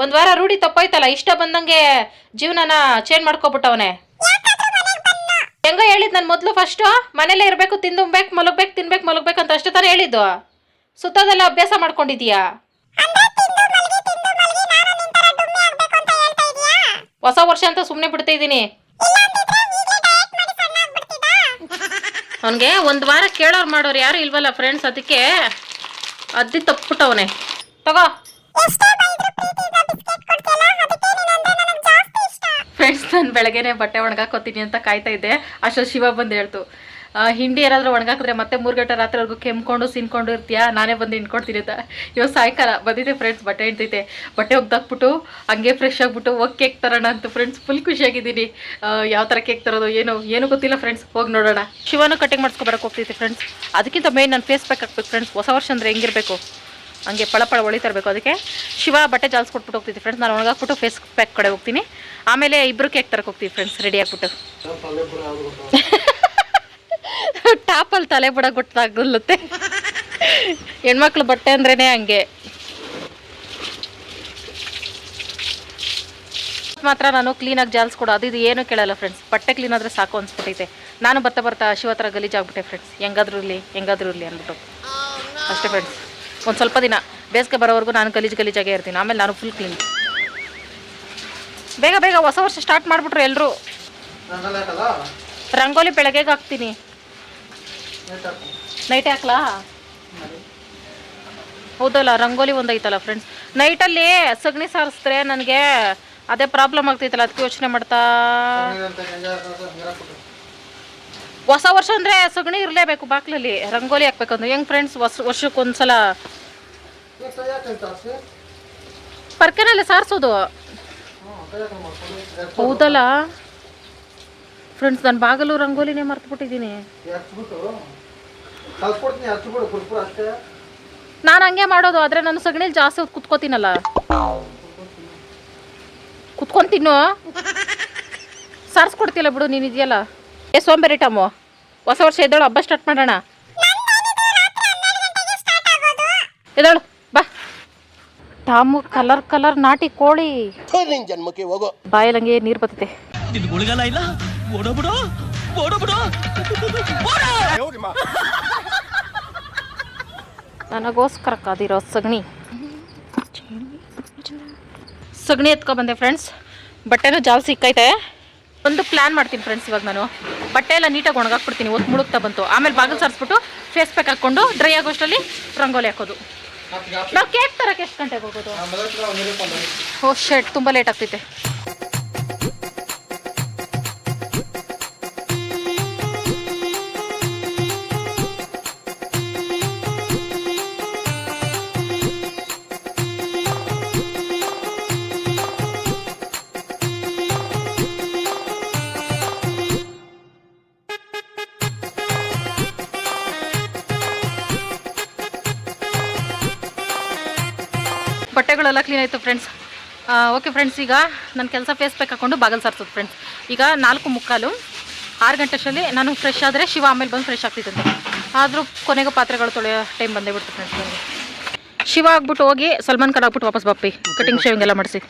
ಒಂದ್ ವಾರ ರೂಢಿ ತಪ್ಪೋಯ್ತಲ್ಲ, ಇಷ್ಟ ಬಂದಂಗೆ ಜೀವನನ ಚೇಂಜ್ ಮಾಡ್ಕೊಬಿಟ್ಟವನೆ. ಹೆಂಗೋ ಹೇಳಿದ್ ನಾನು ಮೊದಲು ಫಸ್ಟು ಮನೇಲೇ ಇರಬೇಕು ತಿಂದುಂಬೇಕು ಮಲಗ್ಬೇಕು, ತಿನ್ಬೇಕು, ಮಲಗ್ಬೇಕು ಅಂತ ಅಷ್ಟೇ ತಾನೇ ಹೇಳಿದ್ದು. ಸುತ್ತದೆಲ್ಲ ಅಭ್ಯಾಸ ಮಾಡ್ಕೊಂಡಿದೀಯಾ ಹೊಸ ವರ್ಷ ಅಂತ ಸುಮ್ಮನೆ ಬಿಡ್ತಾ ಇದ್ದೀನಿ ಅವನಿಗೆ ಒಂದು ವಾರ ಕೇಳೋರು ಮಾಡೋರು ಯಾರು ಇಲ್ವಲ್ಲ ಫ್ರೆಂಡ್ಸ್ ಅದಕ್ಕೆ ಅದ್ದಿ ತಪ್ಪಿಬಿಟ್ಟವನೆ ತಗೋ. ಫ್ರೆಂಡ್ಸ್ ನಾನು ಬೆಳಗ್ಗೆನೆ ಬಟ್ಟೆ ಒಣಗಾಕೋತೀನಿ ಅಂತ ಕಾಯ್ತಾ ಇದ್ದೆ. ಅಷ್ಟೊಂದು ಶಿವ ಬಂದು ಹೇಳ್ತು ಹಿಂಡಿ ಏನಾದರೂ ಒಣಗಾಕಿದ್ರೆ ಮತ್ತೆ ಮೂರು ಗಂಟೆ ರಾತ್ರಿವರೆಗೂ ಕೆಮ್ಕೊಂಡು, ಸಿನ್ಕೊಂಡು ಇರ್ತೀಯಾ? ನಾನೇ ಬಂದು ಹಿಂಡ್ಕೊಡ್ತೀನಿ ಅಂತ ಇವತ್ತು ಸಾಯಂಕಾಲ. ಬಂದಿದೆ ಫ್ರೆಂಡ್ಸ್ ಬಟ್ಟೆ ಹಿಂಡ್ತೈತೆ ಬಟ್ಟೆ ಒಗ್ದಾಕ್ಬಿಟ್ಟು, ಹಂಗೆ ಫ್ರೆಶ್ ಆಗಿಬಿಟ್ಟು, ಹೋಗಿ ಕೇಕ್ ತರೋಣ ಅಂತ ಫ್ರೆಂಡ್ಸ್ ಫುಲ್ ಖುಷಿಯಾಗಿದ್ದೀನಿ. ಯಾವ ಥರ ಕೇಕ್ ತರೋದು, ಏನು ಏನು ಗೊತ್ತಿಲ್ಲ ಫ್ರೆಂಡ್ಸ್ ಹೋಗಿ ನೋಡೋಣ. ಶಿವನು ಕಟಿಂಗ್ ಮಾಡಿಸ್ಕೊ ಬರಕ್ಕೆ ಹೋಗ್ತೈತೆ ಫ್ರೆಂಡ್ಸ್ ಅದಕ್ಕಿಂತ ಮೇನ್ ನಾನು ಫೇಸ್ ಪ್ಯಾಕ್ ಹಾಕ್ಬೇಕು ಫ್ರೆಂಡ್ಸ್ ಹೊಸ ವರ್ಷ ಅಂದರೆ ಹೆಂಗಿರಬೇಕು? ಹಂಗೆ ಪಳ ಪಳ ಒಳಿತರಬೇಕು ಅದಕ್ಕೆ ಶಿವ ಬಟ್ಟೆ ಜಾಲ್ಸ್ ಕೊಟ್ಬಿಟ್ಟು ಹೋಗ್ತಿದ್ದೆ ಫ್ರೆಂಡ್ಸ್ ನಾನು ಒಣಗಾಕ್ಬಿಟ್ಟು ಫೇಸ್ ಪ್ಯಾಕ್ ಕಡೆ ಹೋಗ್ತೀನಿ. ಆಮೇಲೆ ಇಬ್ಬರು ಕೇಕ್ ತರಕ್ಕೆ ಹೋಗ್ತೀವಿ ಫ್ರೆಂಡ್ಸ್ ರೆಡಿ ಆಗ್ಬಿಟ್ಟು. ಟಾಪಲ್ಲಿ ತಲೆ ಬುಡ ಗೊತ್ತಾಗಲ್ಲತ್ತೆ ಹೆಣ್ಮಕ್ಳು ಬಟ್ಟೆ ಅಂದ್ರೇನೆ ಹಂಗೆ. ಮಾತ್ರ ನಾನು ಕ್ಲೀನಾಗಿ ಜಾಲಿಸ್ಕೊಡು ಅದು ಇದು ಏನೂ ಕೇಳಲ್ಲ ಫ್ರೆಂಡ್ಸ್ ಬಟ್ಟೆ ಕ್ಲೀನ್ ಆದರೆ ಸಾಕು ಅನ್ಸ್ಬಿಟ್ಟೈತೆ. ನಾನು ಬರ್ತಾ ಬರ್ತಾ ಶಿವ ಹತ್ರ ಗಲೀಜಾಗ್ಬಿಟ್ಟೆ ಫ್ರೆಂಡ್ಸ್ ಹೆಂಗಾದ್ರೂ ಇರಲಿ ಹೆಂಗಾದ್ರೂ ಇರಲಿ ಅಂದ್ಬಿಟ್ಟು. ಅಷ್ಟೇ ಫ್ರೆಂಡ್ಸ್ ಒಂದು ಸ್ವಲ್ಪ ದಿನ. ಬೇಸಿಗೆ ಬರೋವರೆಗೂ ನಾನು ಗಲೀಜು ಗಲೀಜಾಗೇ ಇರ್ತೀನಿ. ಆಮೇಲೆ ನಾನು ಫುಲ್ ಕ್ಲೀನ್ ಬೇಗ ಬೇಗ ಹೊಸ ವರ್ಷ ಸ್ಟಾರ್ಟ್ ಮಾಡಿಬಿಟ್ರು ಎಲ್ಲರೂ ರಂಗೋಲಿ ಬೆಳಗ್ಗೆಗೆ ಹಾಕ್ತೀನಿ. ನೈಟ್ ಹಾಕು ನೈಟ್ ಹಾಕ್ಲಾ? ಹೌದಲ್ಲ, ರಂಗೋಲಿ ಒಂದೈತಲ್ಲ ಫ್ರೆಂಡ್ಸ್ ನೈಟಲ್ಲಿ ಸಗಣಿ ಸಾರಿಸಿದ್ರೆ ನನಗೆ ಅದೇ ಪ್ರಾಬ್ಲಮ್ ಆಗ್ತೈತಲ್ಲ, ಅದಕ್ಕೆ ಯೋಚನೆ ಮಾಡ್ತಾ. ಹೊಸ ವರ್ಷ ಅಂದರೆ ಸಗಣಿ ಇರಲೇಬೇಕು ಬಾಕ್ಲಲ್ಲಿ, ರಂಗೋಲಿ ಹಾಕ್ಬೇಕಂದ್ರೆ. ಹೆಂಗೆ ಫ್ರೆಂಡ್ಸ್ ವರ್ಷ ವರ್ಷಕ್ಕೊಂದ್ಸಲ? ಪರ್ಕೆನಲ್ಲಿ ಸಾರಿಸೋದು. ಹೌದಲ್ಲ? ಫ್ರೆಂಡ್ಸ್ ನಾನು ಬಾಗಲು ರಂಗೋಲಿನೇ ಮರ್ತುಬಿಟ್ಟಿದ್ದೀನಿ. ಹಚ್ಬಿಟ್ಟು ಕಲ್ಸ್ಕೊಡ್ತೀನಿ ಹಚ್ಬಿಡು ಪುರ್ಪುರ ಅಷ್ಟೇ. ನಾನು ಹಂಗೆ ಮಾಡೋದು ಆದರೆ ನನ್ನ ಸಗಣಿಲಿ ಜಾಸ್ತಿ ಹೊತ್ತು ಕುತ್ಕೋತೀನಲ್ಲ. ಕುತ್ಕೊಂಡು ತಿನ್ನು ಸಾರಿಸ್ಕೊಡ್ತಿಲ್ಲ ಬಿಡು ನೀನು ಇದೆಯಲ್ಲ. ಏ ಸೋಂಬೇರಿ ಟಮ್ಮು ಹೊಸ ವರ್ಷ ಎದ್ದಳು ಹಬ್ಬ ಸ್ಟಾರ್ಟ್ ಮಾಡೋಣ. ಎದ್ದಳು ಬಾ. ಟಾಮು ಕಲರ್ ಕಲರ್ ನಾಟಿ ಕೋಳಿ. ನಿನ್ ಜನ್ಮಕ್ಕೆ ಹೋಗೋ. ಬಾಯಲಂಗೆ ನೀರು ಬರ್ತೈತೆ. ನಿನ್ ಗುಳಿಗಲ ಇಲ್ಲ? ಓಡೋಬಿಡು ಓಡೋಬಿಡು ನನಗೋಸ್ಕರ ಕಾದಿರೋ ಸಗಣಿ. ಸಗಣಿ ಎತ್ಕೊ ಬಂದೆ ಫ್ರೆಂಡ್ಸ್ ಬಟ್ಟೆನೂ ಜಾಸ್ತಿ ಸಿಕ್ಕೈತೆ ಒಂದು ಪ್ಲ್ಯಾನ್ ಮಾಡ್ತೀನಿ ಫ್ರೆಂಡ್ಸ್ ಇವಾಗ ನಾನು. ಬಟ್ಟೆ ಎಲ್ಲ ನೀಟಾಗಿ ಒಣಗಾಕ್ಬಿಡ್ತೀನಿ ಒತ್ತು ಮುಳುಗ್ತಾ ಬಂತು. ಆಮೇಲೆ ಬಾಗಿಲು ಸಾರಿಸ್ಬಿಟ್ಟು ಫೇಸ್ ಪ್ಯಾಕ್ ಹಾಕ್ಕೊಂಡು ಡ್ರೈ ಆಗೋಷ್ಟರಲ್ಲಿ ರಂಗೋಲಿ ಹಾಕೋದು. ನಾವು ಕೇಕ್ ತರಕ್ಕೆ ಎಷ್ಟು ಗಂಟೆಗೆ ಹೋಗೋದು? ಓ ಶರ್ಟ್ ತುಂಬ ಲೇಟ್ ಆಗ್ತೈತೆ. ಆಯಿತು ಫ್ರೆಂಡ್ಸ್ ಓಕೆ ಫ್ರೆಂಡ್ಸ್ ಈಗ ನನ್ನ ಕೆಲಸ ಫೇಸ್ ಪ್ಯಾಕ್ ಹಾಕೊಂಡು ಬಾಗಲ್ ಸಾರ್ಸೋದು ಫ್ರೆಂಡ್ಸ್ ಈಗ ನಾಲ್ಕು ಮುಕ್ಕಾಲು ಆರು ಗಂಟೆ ಅಷ್ಟರಲ್ಲಿ ನಾನು ಫ್ರೆಶ್ ಆದರೆ ಶಿವ ಆಮೇಲೆ ಬಂದು ಫ್ರೆಶ್ ಆಗ್ತಿದ್ದಂತೆ. ಆದರೂ ಕೊನೆಗೆ ಪಾತ್ರೆಗಳು ತೊಳೆಯೋ ಟೈಮ್ ಬಂದೇ ಬಿಡ್ತು ಫ್ರೆಂಡ್ಸ್ ನನಗೆ. ಶಿವ ಆಗ್ಬಿಟ್ಟು ಹೋಗಿ ಸಲ್ಮಾನ್ ಖಾನ್ ಆಗ್ಬಿಟ್ಟು ವಾಪಸ್ ಬಪ್ಪಿ ಕಟಿಂಗ್ ಶೇವಿಂಗ್ ಎಲ್ಲ ಮಾಡಿಸಿ.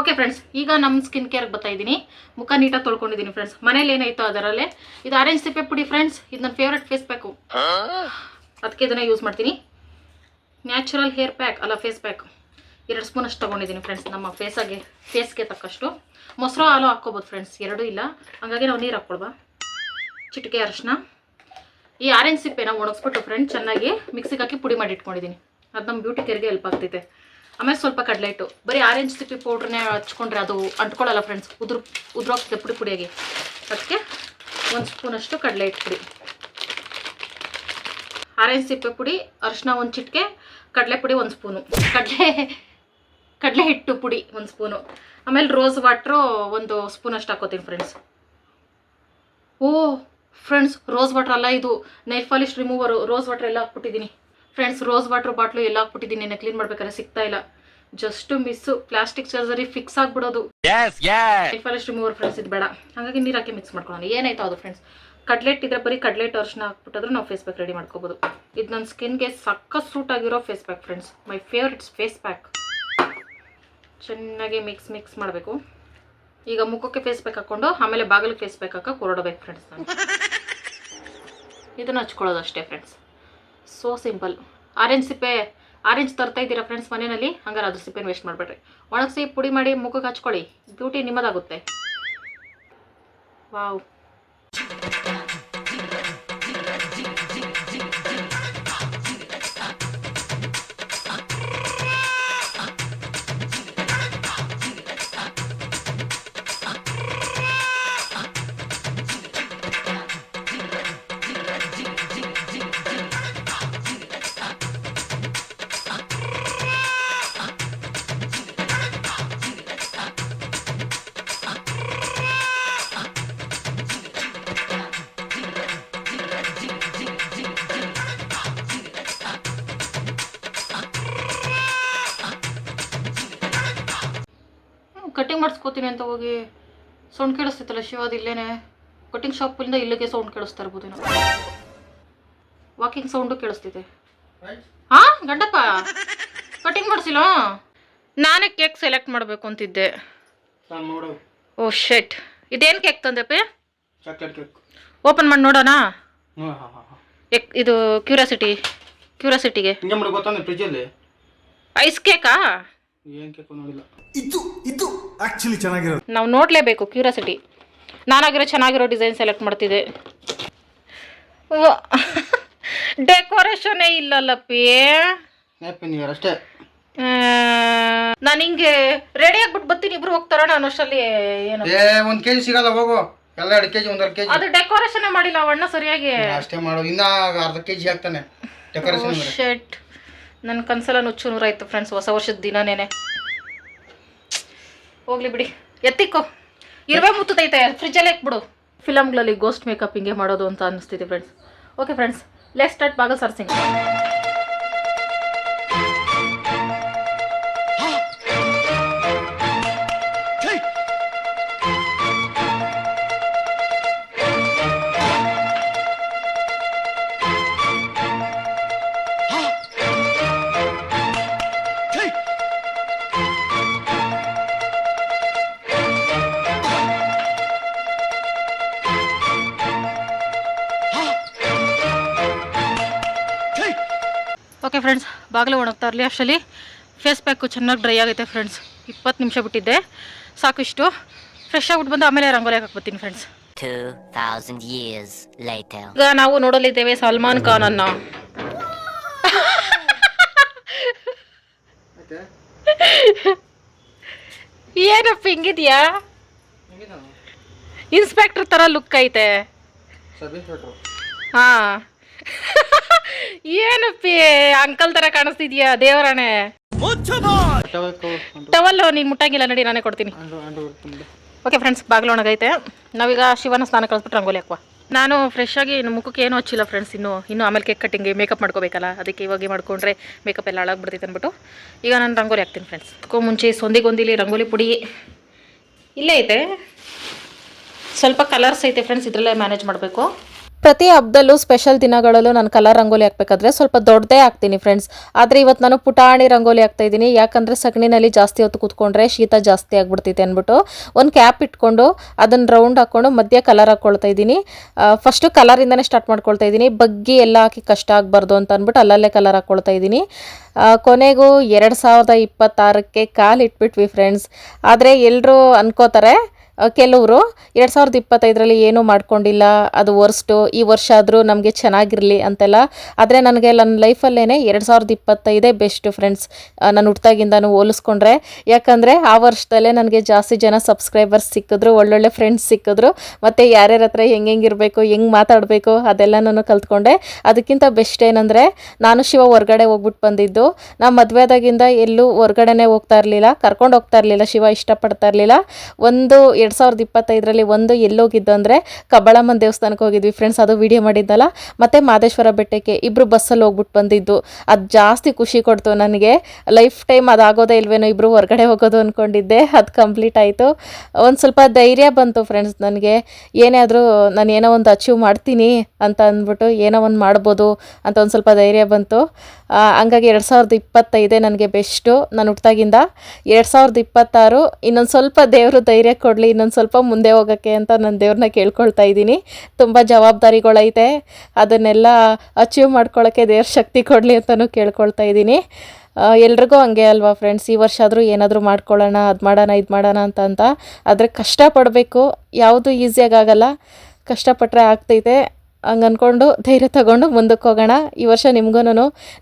ಓಕೆ ಫ್ರೆಂಡ್ಸ್ ಈಗ ನಮ್ಮ ಸ್ಕಿನ್ ಕೇರ್ಗೆ ಬರ್ತಾ ಇದ್ದೀನಿ. ಮುಖ ನೀಟಾಗಿ ತೊಳ್ಕೊಂಡಿದ್ದೀನಿ ಫ್ರೆಂಡ್ಸ್ ಮನೇಲಿ ಏನಾಯಿತು ಅದರಲ್ಲೇ? ಇದು ಆರೆಂಜ್ ಸಿಪ್ಪೆ ಪುಡಿ ಫ್ರೆಂಡ್ಸ್ ಇದು ನನ್ನ ಫೇವ್ರೆಟ್ ಫೇಸ್ ಪ್ಯಾಕು ಅದಕ್ಕೆ ಇದನ್ನು ಯೂಸ್ ಮಾಡ್ತೀನಿ. ನ್ಯಾಚುರಲ್ ಹೇರ್ ಪ್ಯಾಕ್ ಅಲ್ಲ ಫೇಸ್ ಪ್ಯಾಕ್ ಎರಡು ಸ್ಪೂನ್ ಅಷ್ಟು ತೊಗೊಂಡಿದ್ದೀನಿ ಫ್ರೆಂಡ್ಸ್ ನಮ್ಮ ಫೇಸಾಗೆ ಫೇಸ್ಗೆ ತಕ್ಕಷ್ಟು. ಮೊಸರು, ಹಾಲು ಹಾಕ್ಕೋಬೋದು ಫ್ರೆಂಡ್ಸ್ ಎರಡೂ ಇಲ್ಲ. ಹಂಗಾಗಿ ನಾವು ನೀರು ಹಾಕ್ಕೊಳ್ಬಾ ಚಿಟಿಕೆ, ಅರಶಿನ. ಈ ಆರೆಂಜ್ ಸಿಪ್ಪೆನ ಒಣಗಿಸ್ಬಿಟ್ಟು ಫ್ರೆಂಡ್ಸ್ ಚೆನ್ನಾಗಿ ಮಿಕ್ಸಿಗೆ ಹಾಕಿ ಪುಡಿ ಮಾಡಿ ಇಟ್ಕೊಂಡಿದ್ದೀನಿ. ಅದು ನಮ್ಮ ಬ್ಯೂಟಿ ಕೇರ್ಗೆ ಹೆಲ್ಪ್ ಆಗ್ತೈತೆ. ಆಮೇಲೆ ಸ್ವಲ್ಪ ಕಡಲೆ ಹಿಟ್ಟು. ಬರೀ ಆರೆಂಜ್ ಸಿಪ್ಪೆ ಪೌಡ್ರನ್ನೇ ಹಚ್ಕೊಂಡ್ರೆ ಅದು ಅಂಟ್ಕೊಳ್ಳಲ್ಲ ಫ್ರೆಂಡ್ಸ್ ಉದುರು ಉದುರೋಗ್ತದೆ ಪುಡಿ ಪುಡಿಯಾಗಿ. ಅದಕ್ಕೆ ಒಂದು ಸ್ಪೂನಷ್ಟು ಕಡಲೆ ಹಿಟ್ಟು ಪುಡಿ. ಆರೆಂಜ್ ಸಿಪ್ಪೆ ಪುಡಿ, ಅರಿಶಿನ ಒಂದು ಚಿಟಿಕೆ, ಕಡಲೆ ಪುಡಿ ಒಂದು ಸ್ಪೂನು ಕಡಲೆ ಕಡಲೆ ಹಿಟ್ಟು ಪುಡಿ ಒಂದು ಸ್ಪೂನು. ಆಮೇಲೆ ರೋಸ್ ವಾಟ್ರು ಒಂದು ಸ್ಪೂನ್ ಅಷ್ಟು ಹಾಕೋತೀನಿ friends oh friends rose water ಅಲ್ಲ ಇದು. Nail polish remover rose water ಎಲ್ಲ ಹಾಕ್ಬಿಟ್ಟಿದ್ದೀನಿ ಫ್ರೆಂಡ್ಸ್ ರೋಸ್ ವಾಟ್ರ್ ಬಾಟ್ಲು ಎಲ್ಲ ಹಾಕ್ಬಿಟ್ಟಿದ್ದೀನಿ ನಾನು ಕ್ಲೀನ್ ಮಾಡ್ಬೇಕಾದ್ರೆ ಸಿಗ್ತಾ ಇಲ್ಲ. Just miss plastic surgery fix ಆಗ್ಬಿಡೋದು. Nail polish remover friends ಇದು ಬೇಡ. ಹಾಗಾಗಿ ನೀರು ಹಾಕಿ ಮಿಕ್ಸ್ ಮಾಡ್ಕೊಳ್ಳೋಣ. ಏನಾಯ್ತು ಅದು ಫ್ರೆಂಡ್ಸ್ ಕಡ್ಲೆಟ್ ಇದ್ರೆ ಬರೀ ಕಡ್ಲೆಟ್ ಅರ್ಶನ ಹಾಕ್ಬಿಟ್ಟಾದ್ರೂ ನಾವು ಫೇಸ್ ಪ್ಯಾಕ್ ರೆಡಿ ಮಾಡ್ಕೋಬೋದು. ಇದು ನನ್ನ ಸ್ಕಿನ್ಗೆ ಸಕ್ಕ ಸೂಟ್ ಆಗಿರೋ face pack friends my favourites face pack ಚೆನ್ನಾಗಿ ಮಿಕ್ಸ್ ಮಿಕ್ಸ್ ಮಾಡಬೇಕು. ಈಗ ಮುಖಕ್ಕೆ ಫೇಸ್ ಪ್ಯಾಕ್ ಹಾಕ್ಕೊಂಡು, ಆಮೇಲೆ ಬಾಗಿಲಿಗೆ ಫೇಸ್ ಪ್ಯಾಕ್ ಹಾಕಕ್ಕೆ ಹೊರಡಬೇಕು ಫ್ರೆಂಡ್ಸ್ ನಾನು. ಇದನ್ನು ಹಚ್ಕೊಳ್ಳೋದು ಅಷ್ಟೇ ಫ್ರೆಂಡ್ಸ್ ಸೋ ಸಿಂಪಲ್ ಆರೆಂಜ್ ಸಿಪ್ಪೆ ಆರೆಂಜ್ ತರ್ತಾ ಇದ್ದೀರಾ ಫ್ರೆಂಡ್ಸ್ ಮನೆಯಲ್ಲಿ? ಹಂಗಾರೆ ಅದ್ರ ಸಿಪ್ಪೆನ ವೇಸ್ಟ್ ಮಾಡಬೇಡ್ರಿ. ಒಣಗಿಸಿ ಪುಡಿ ಮಾಡಿ ಮುಖಕ್ಕೆ ಹಚ್ಕೊಳ್ಳಿ. ಬ್ಯೂಟಿ ನಿಮ್ಮದಾಗುತ್ತೆ. ವಾವ್ ಮಾಡಿಸ್ಕೋತೀನಿ ಅಂತ ಹೋಗಿ ಸೌಂಡ್ ಕೇಳಿಸ್ತೈತಲ್ಲ ಶಿವ ಅದು ಇಲ್ಲೇನೆ. ಕಟಿಂಗ್ ಶಾಪಿಂದ ಇಲ್ಲಿಗೆ ಸೌಂಡ್ ಕೇಳಿಸ್ತಾ ಇರ್ಬೋದೇನೋ ವಾಕಿಂಗ್ ಸೌಂಡು ಕೇಳಿಸ್ತಿದೆ. ಹಾ ಗಂಡಪ್ಪ? ಕಟಿಂಗ್ ಮಾಡಿಸಿಲ್ಲ ನಾನೇ ಕೇಕ್ ಸೆಲೆಕ್ಟ್ ಮಾಡಬೇಕು ಅಂತಿದ್ದೆ. ಓ ಶೆಟ್ ಇದೇನು ಕೇಕ್ ತಂದೆಪ್ಪ ಓಪನ್ ಮಾಡಿ ನೋಡೋಣ? ಇದು ಕ್ಯೂರಿಯಾಸಿಟಿ ಕ್ಯೂರಿಯಾಸಿಟಿಗೆ ಐಸ್ ಕೇಕಾ ಏನು ಕೇಕು ನೋಡಿಲ್ಲ. ಇದು ಇದು ಆಕ್ಚುಲಿ ಚೆನ್ನಾಗಿರೋದು. ನಾವು ನೋಡಲೇಬೇಕು ಕ್ಯೂರಿಯಾಸಿಟಿ ನಾನಾಗಿರೋ ಚೆನ್ನಾಗಿರೋ ಡಿಸೈನ್ ಸೆಲೆಕ್ಟ್ ಮಾಡ್ತಿದ್ದೆ. ಡೆಕೋರೇಷನೇ ಇಲ್ಲಲ್ಲಪ್ಪಿ ಹ್ಯಾಪಿ ನ್ಯೂ ಇಯರ್ ಅಷ್ಟೇ ನಾನು ಹಿಂಗೆ ರೆಡಿ ಆಗ್ಬಿಟ್ಟು ಬರ್ತೀನಿ ಇಬ್ರು ಹೋಗ್ತಾರ ನಾನು ಅಷ್ಟರಲ್ಲಿ ಏನು. ಏ ಒಂದು ಕೆಜಿ ಸಿಗಲ್ಲ ಹೋಗು. ಎಲ್ಲ ಎರಡು ಕೆಜಿ ಒಂದೆರಡು ಕೆ ಜಿ ಅದು ಡೆಕೋರೇಷನ್ ಮಾಡಿಲ್ಲ ಅಣ್ಣ ಸರಿಯಾಗಿ. ಅಷ್ಟೇ ಮಾಡು. ಇನ್ನ ಅರ್ಧ ಕೆಜಿ ಹಾಕ್ತಾನೆ ಡೆಕೋರೇಷನ್ ಶರ್ಟ್ ಶೆಟ್ ನನ್ನ ಕನ್ಸಲ ನುಚ್ಚು ನೂರಾಯ್ತು ಫ್ರೆಂಡ್ಸ್ ಹೊಸ ವರ್ಷದ ದಿನನೇನೆ. ಹೋಗ್ಲಿ ಬಿಡಿ. ಎತ್ತಿಕ್ಕೋ ಇರುವೆ ಮುತ್ತೈತೆ ಫ್ರಿಜ್ಜಲ್ಲೇ ಇಕ್ಬಿಡು ಫಿಲಮ್ಗಳಲ್ಲಿ ಗೋಸ್ಟ್ ಮೇಕಪ್ ಹಿಂಗೆ ಮಾಡೋದು ಅಂತ ಅನಿಸ್ತಿದೆ friends okay friends let start ಬಾಗಲ್ ಸರ್ಸಿಂಗ್ ಓಕೆ ಫ್ರೆಂಡ್ಸ್ ಬಾಗಿಲು ಒಣಗ್ತಾ ಇರಲಿ ಅಷ್ಟರಲ್ಲಿ ಫೇಸ್ ಪ್ಯಾಕು ಚೆನ್ನಾಗಿ ಡ್ರೈ ಆಗೈತೆ ಫ್ರೆಂಡ್ಸ್ ಇಪ್ಪತ್ತು ನಿಮಿಷ ಬಿಟ್ಟಿದ್ದೆ. ಸಾಕು ಇಷ್ಟು ಫ್ರೆಶ್ ಆಗಿಬಿಟ್ಟು ಬಂದು ಆಮೇಲೆ ರಂಗೋಲಿ ಹಾಕಕ್ಕೆ ಬರ್ತೀನಿ ಫ್ರೆಂಡ್ಸ್ 2,000 years later. ಈಗ ನಾವು ನೋಡಲಿದ್ದೇವೆ ಸಲ್ಮಾನ್ ಖಾನ್ ಅನ್ನ. ಏನಪ್ಪ ಹಿಂಗಿದ್ಯಾ ಇನ್ಸ್ಪೆಕ್ಟರ್ ತರ ಲುಕ್ ಐತೆ. ಹಾ. ಏನಪ್ಪಿ ಅಂಕಲ್ ತರ ಕಾಣಿಸ್ತಿದ್ಯಾ ದೇವರಣೆ ಟವಲ್ ನೀನ್ ಮುಟ್ಟಂಗಿಲ್ಲ ನಡಿ ನಾನೇ ಕೊಡ್ತೀನಿ. ಓಕೆ ಫ್ರೆಂಡ್ಸ್ ಬಾಗಿಲೊಣಗೈತೆ ನಾವೀಗ ಶಿವನ ಸ್ನಾನ ಕಳಿಸ್ಬಿಟ್ಟು ರಂಗೋಲಿ ಹಾಕುವ. ನಾನು ಫ್ರೆಶ್ ಆಗಿ ಇನ್ನು ಮುಖಕ್ಕೆ ಏನೂ ಹಚ್ಚಿಲ್ಲ ಫ್ರೆಂಡ್ಸ್ ಇನ್ನು ಇನ್ನು ಆಮೇಲೆ ಕೇಕ್ ಕಟ್ಟಿಂಗ್ ಮೇಕಪ್ ಮಾಡ್ಕೋಬೇಕಲ್ಲ ಅದಕ್ಕೆ ಇವಾಗ ಮಾಡ್ಕೊಂಡ್ರೆ ಮೇಕಪ್ ಎಲ್ಲ ಹಾಳಾಗ್ಬಿಡ್ತೈತೆ ಅಂದ್ಬಿಟ್ಟು ಈಗ ನಾನು ರಂಗೋಲಿ ಹಾಕ್ತೀನಿ ಫ್ರೆಂಡ್ಸ್ ಅದಕ್ಕೂ ಮುಂಚೆ ಸೊಂದಿಗೊಂದಿಲಿ ರಂಗೋಲಿ ಪುಡಿ ಇಲ್ಲೇ ಐತೆ. ಸ್ವಲ್ಪ ಕಲರ್ಸ್ ಐತೆ ಫ್ರೆಂಡ್ಸ್ ಇದರಲ್ಲೇ ಮ್ಯಾನೇಜ್ ಮಾಡಬೇಕು. ಪ್ರತಿ ಹಬ್ಬದಲ್ಲೂ ಸ್ಪೆಷಲ್ ದಿನಗಳಲ್ಲೂ ನಾನು ಕಲರ್ ರಂಗೋಲಿ ಹಾಕ್ಬೇಕಾದ್ರೆ ಸ್ವಲ್ಪ ದೊಡ್ಡದೇ ಹಾಕ್ತೀನಿ ಫ್ರೆಂಡ್ಸ್ ಆದರೆ ಇವತ್ತು ನಾನು ಪುಟಾಣಿ ರಂಗೋಲಿ ಹಾಕ್ತಾ ಇದ್ದೀನಿ. ಯಾಕಂದರೆ ಸಗಣಿನಲ್ಲಿ ಜಾಸ್ತಿ ಹೊತ್ತು ಕೂತ್ಕೊಂಡ್ರೆ ಶೀತ ಜಾಸ್ತಿ ಆಗ್ಬಿಡ್ತೈತೆ ಅಂದ್ಬಿಟ್ಟು ಒಂದು ಕ್ಯಾಪ್ ಇಟ್ಕೊಂಡು ಅದನ್ನು ರೌಂಡ್ ಹಾಕ್ಕೊಂಡು ಮಧ್ಯೆ ಕಲರ್ ಹಾಕ್ಕೊಳ್ತಾ ಇದ್ದೀನಿ. ಫಸ್ಟು ಕಲರಿಂದನೇ ಸ್ಟಾರ್ಟ್ ಮಾಡ್ಕೊಳ್ತಾ ಇದ್ದೀನಿ. ಬಗ್ಗಿ ಎಲ್ಲ ಹಾಕಿ ಕಷ್ಟ ಆಗಬಾರ್ದು ಅಂತ ಅಂದ್ಬಿಟ್ಟು ಅಲ್ಲಲ್ಲೇ ಕಲರ್ ಹಾಕ್ಕೊಳ್ತಾ ಇದ್ದೀನಿ. ಕೊನೆಗೂ ಎರಡು ಸಾವಿರದ ಇಪ್ಪತ್ತಾರಕ್ಕೆ ಕಾಲು ಇಟ್ಬಿಟ್ವಿ ಫ್ರೆಂಡ್ಸ್ ಆದರೆ ಎಲ್ಲರೂ ಅನ್ಕೋತಾರೆ ಕೆಲವರು ಎರಡು ಸಾವಿರದ ಇಪ್ಪತ್ತೈದರಲ್ಲಿ ಏನೂ ಮಾಡ್ಕೊಂಡಿಲ್ಲ, ಅದು ವರ್ಸ್ಟು ಈ ವರ್ಷ ಆದರೂ ನಮಗೆ ಚೆನ್ನಾಗಿರಲಿ ಅಂತೆಲ್ಲ. ಆದರೆ ನನಗೆ ನನ್ನ ಲೈಫಲ್ಲೇ ಎರಡು ಸಾವಿರದ ಇಪ್ಪತ್ತೈದೇ ಬೆಸ್ಟ್ ಫ್ರೆಂಡ್ಸ್ ನಾನು ಹುಟ್ಟಾಗಿಂದನೂ ಹೋಲಿಸ್ಕೊಂಡ್ರೆ. ಯಾಕಂದರೆ ಆ ವರ್ಷದಲ್ಲೇ ನನಗೆ ಜಾಸ್ತಿ ಜನ ಸಬ್ಸ್ಕ್ರೈಬರ್ಸ್ ಸಿಕ್ಕಿದ್ರು, ಒಳ್ಳೊಳ್ಳೆ ಫ್ರೆಂಡ್ಸ್ ಸಿಕ್ಕಿದ್ರು. ಮತ್ತು ಯಾರ್ಯಾರ ಹತ್ರ ಹೆಂಗೆ ಇರಬೇಕು, ಹೆಂಗೆ ಮಾತಾಡಬೇಕು ಅದೆಲ್ಲನೂ ಕಲ್ತ್ಕೊಂಡೆ. ಅದಕ್ಕಿಂತ ಬೆಸ್ಟ್ ಏನಂದರೆ, ನಾನು ಶಿವ ಹೊರ್ಗಡೆ ಹೋಗ್ಬಿಟ್ಟು ಬಂದಿದ್ದು. ನಾ ಮದುವೆದಾಗಿಂದ ಎಲ್ಲೂ ಹೊರಗಡೆನೇ ಹೋಗ್ತಾ ಇರಲಿಲ್ಲ, ಕರ್ಕೊಂಡು ಹೋಗ್ತಾ ಇರಲಿಲ್ಲ, ಶಿವ ಇಷ್ಟಪಡ್ತಾ ಇರಲಿಲ್ಲ. ಒಂದು ಎರಡು ಸಾವಿರದ ಇಪ್ಪತ್ತೈದರಲ್ಲಿ ಒಂದು ಎಲ್ಲೋಗಿದ್ದು ಅಂದರೆ ಕಬ್ಬಳಮ್ಮನ ದೇವಸ್ಥಾನಕ್ಕೆ ಹೋಗಿದ್ವಿ ಫ್ರೆಂಡ್ಸ್ ಅದು ವಿಡಿಯೋ ಮಾಡಿದ್ದಲ್ಲ. ಮತ್ತು ಮಾದೇಶ್ವರ ಬೆಟ್ಟಕ್ಕೆ ಇಬ್ಬರು ಬಸ್ಸಲ್ಲಿ ಹೋಗ್ಬಿಟ್ಟು ಬಂದಿದ್ದು. ಅದು ಜಾಸ್ತಿ ಖುಷಿ ಕೊಡ್ತು ನನಗೆ. ಲೈಫ್ ಟೈಮ್ ಅದಾಗೋದೇ ಇಲ್ವೇನೋ ಇಬ್ಬರು ಹೊರಗಡೆ ಹೋಗೋದು ಅಂದ್ಕೊಂಡಿದ್ದೆ ಅದು ಕಂಪ್ಲೀಟ್ ಆಯಿತು. ಒಂದು ಸ್ವಲ್ಪ ಧೈರ್ಯ ಬಂತು ಫ್ರೆಂಡ್ಸ್ ನನಗೆ. ಏನೇ ಆದರೂ ನಾನು ಏನೋ ಒಂದು ಅಚೀವ್ ಮಾಡ್ತೀನಿ ಅಂತ ಅಂದ್ಬಿಟ್ಟು ಏನೋ ಒಂದು ಮಾಡ್ಬೋದು ಅಂತ ಒಂದು ಸ್ವಲ್ಪ ಧೈರ್ಯ ಬಂತು. ಹಂಗಾಗಿ ಎರಡು ಸಾವಿರದ ಇಪ್ಪತ್ತೈದೇ ನನಗೆ ಬೆಸ್ಟು ನಾನು ಹುಟ್ಟಾಗಿಂದ ಎರಡು ಸಾವಿರದ ಇಪ್ಪತ್ತಾರು ಇನ್ನೊಂದು ಸ್ವಲ್ಪ ದೇವರು ಧೈರ್ಯ ಕೊಡಲಿ ಇನ್ನೊಂದು ಸ್ವಲ್ಪ ಮುಂದೆ ಹೋಗೋಕ್ಕೆ ಅಂತ ನನ್ನ ದೇವ್ರನ್ನ ಕೇಳ್ಕೊಳ್ತಾ ಇದ್ದೀನಿ. ತುಂಬ ಜವಾಬ್ದಾರಿಗಳೈತೆ. ಅದನ್ನೆಲ್ಲ ಅಚೀವ್ ಮಾಡ್ಕೊಳ್ಳೋಕ್ಕೆ ದೇವ್ರ ಶಕ್ತಿ ಕೊಡಲಿ ಅಂತಲೂ ಕೇಳ್ಕೊಳ್ತಾ ಇದ್ದೀನಿ. ಎಲ್ರಿಗೂ ಹಂಗೆ ಅಲ್ವಾ ಫ್ರೆಂಡ್ಸ್ ಈ ವರ್ಷ ಆದರೂ ಏನಾದರೂ ಮಾಡ್ಕೊಳ್ಳೋಣ, ಅದು ಮಾಡೋಣ, ಇದು ಮಾಡೋಣ ಅಂತ ಅಂತ. ಆದರೆ ಕಷ್ಟಪಡಬೇಕು ಯಾವುದು ಈಸಿಯಾಗಿ ಆಗಲ್ಲ. ಕಷ್ಟಪಟ್ಟರೆ ಆಗ್ತೈತೆ. ಹಂಗೆ ಅಂದ್ಕೊಂಡು ಧೈರ್ಯ ತಗೊಂಡು ಮುಂದಕ್ಕೆ ಹೋಗೋಣ. ಈ ವರ್ಷ ನಿಮ್ಗೂ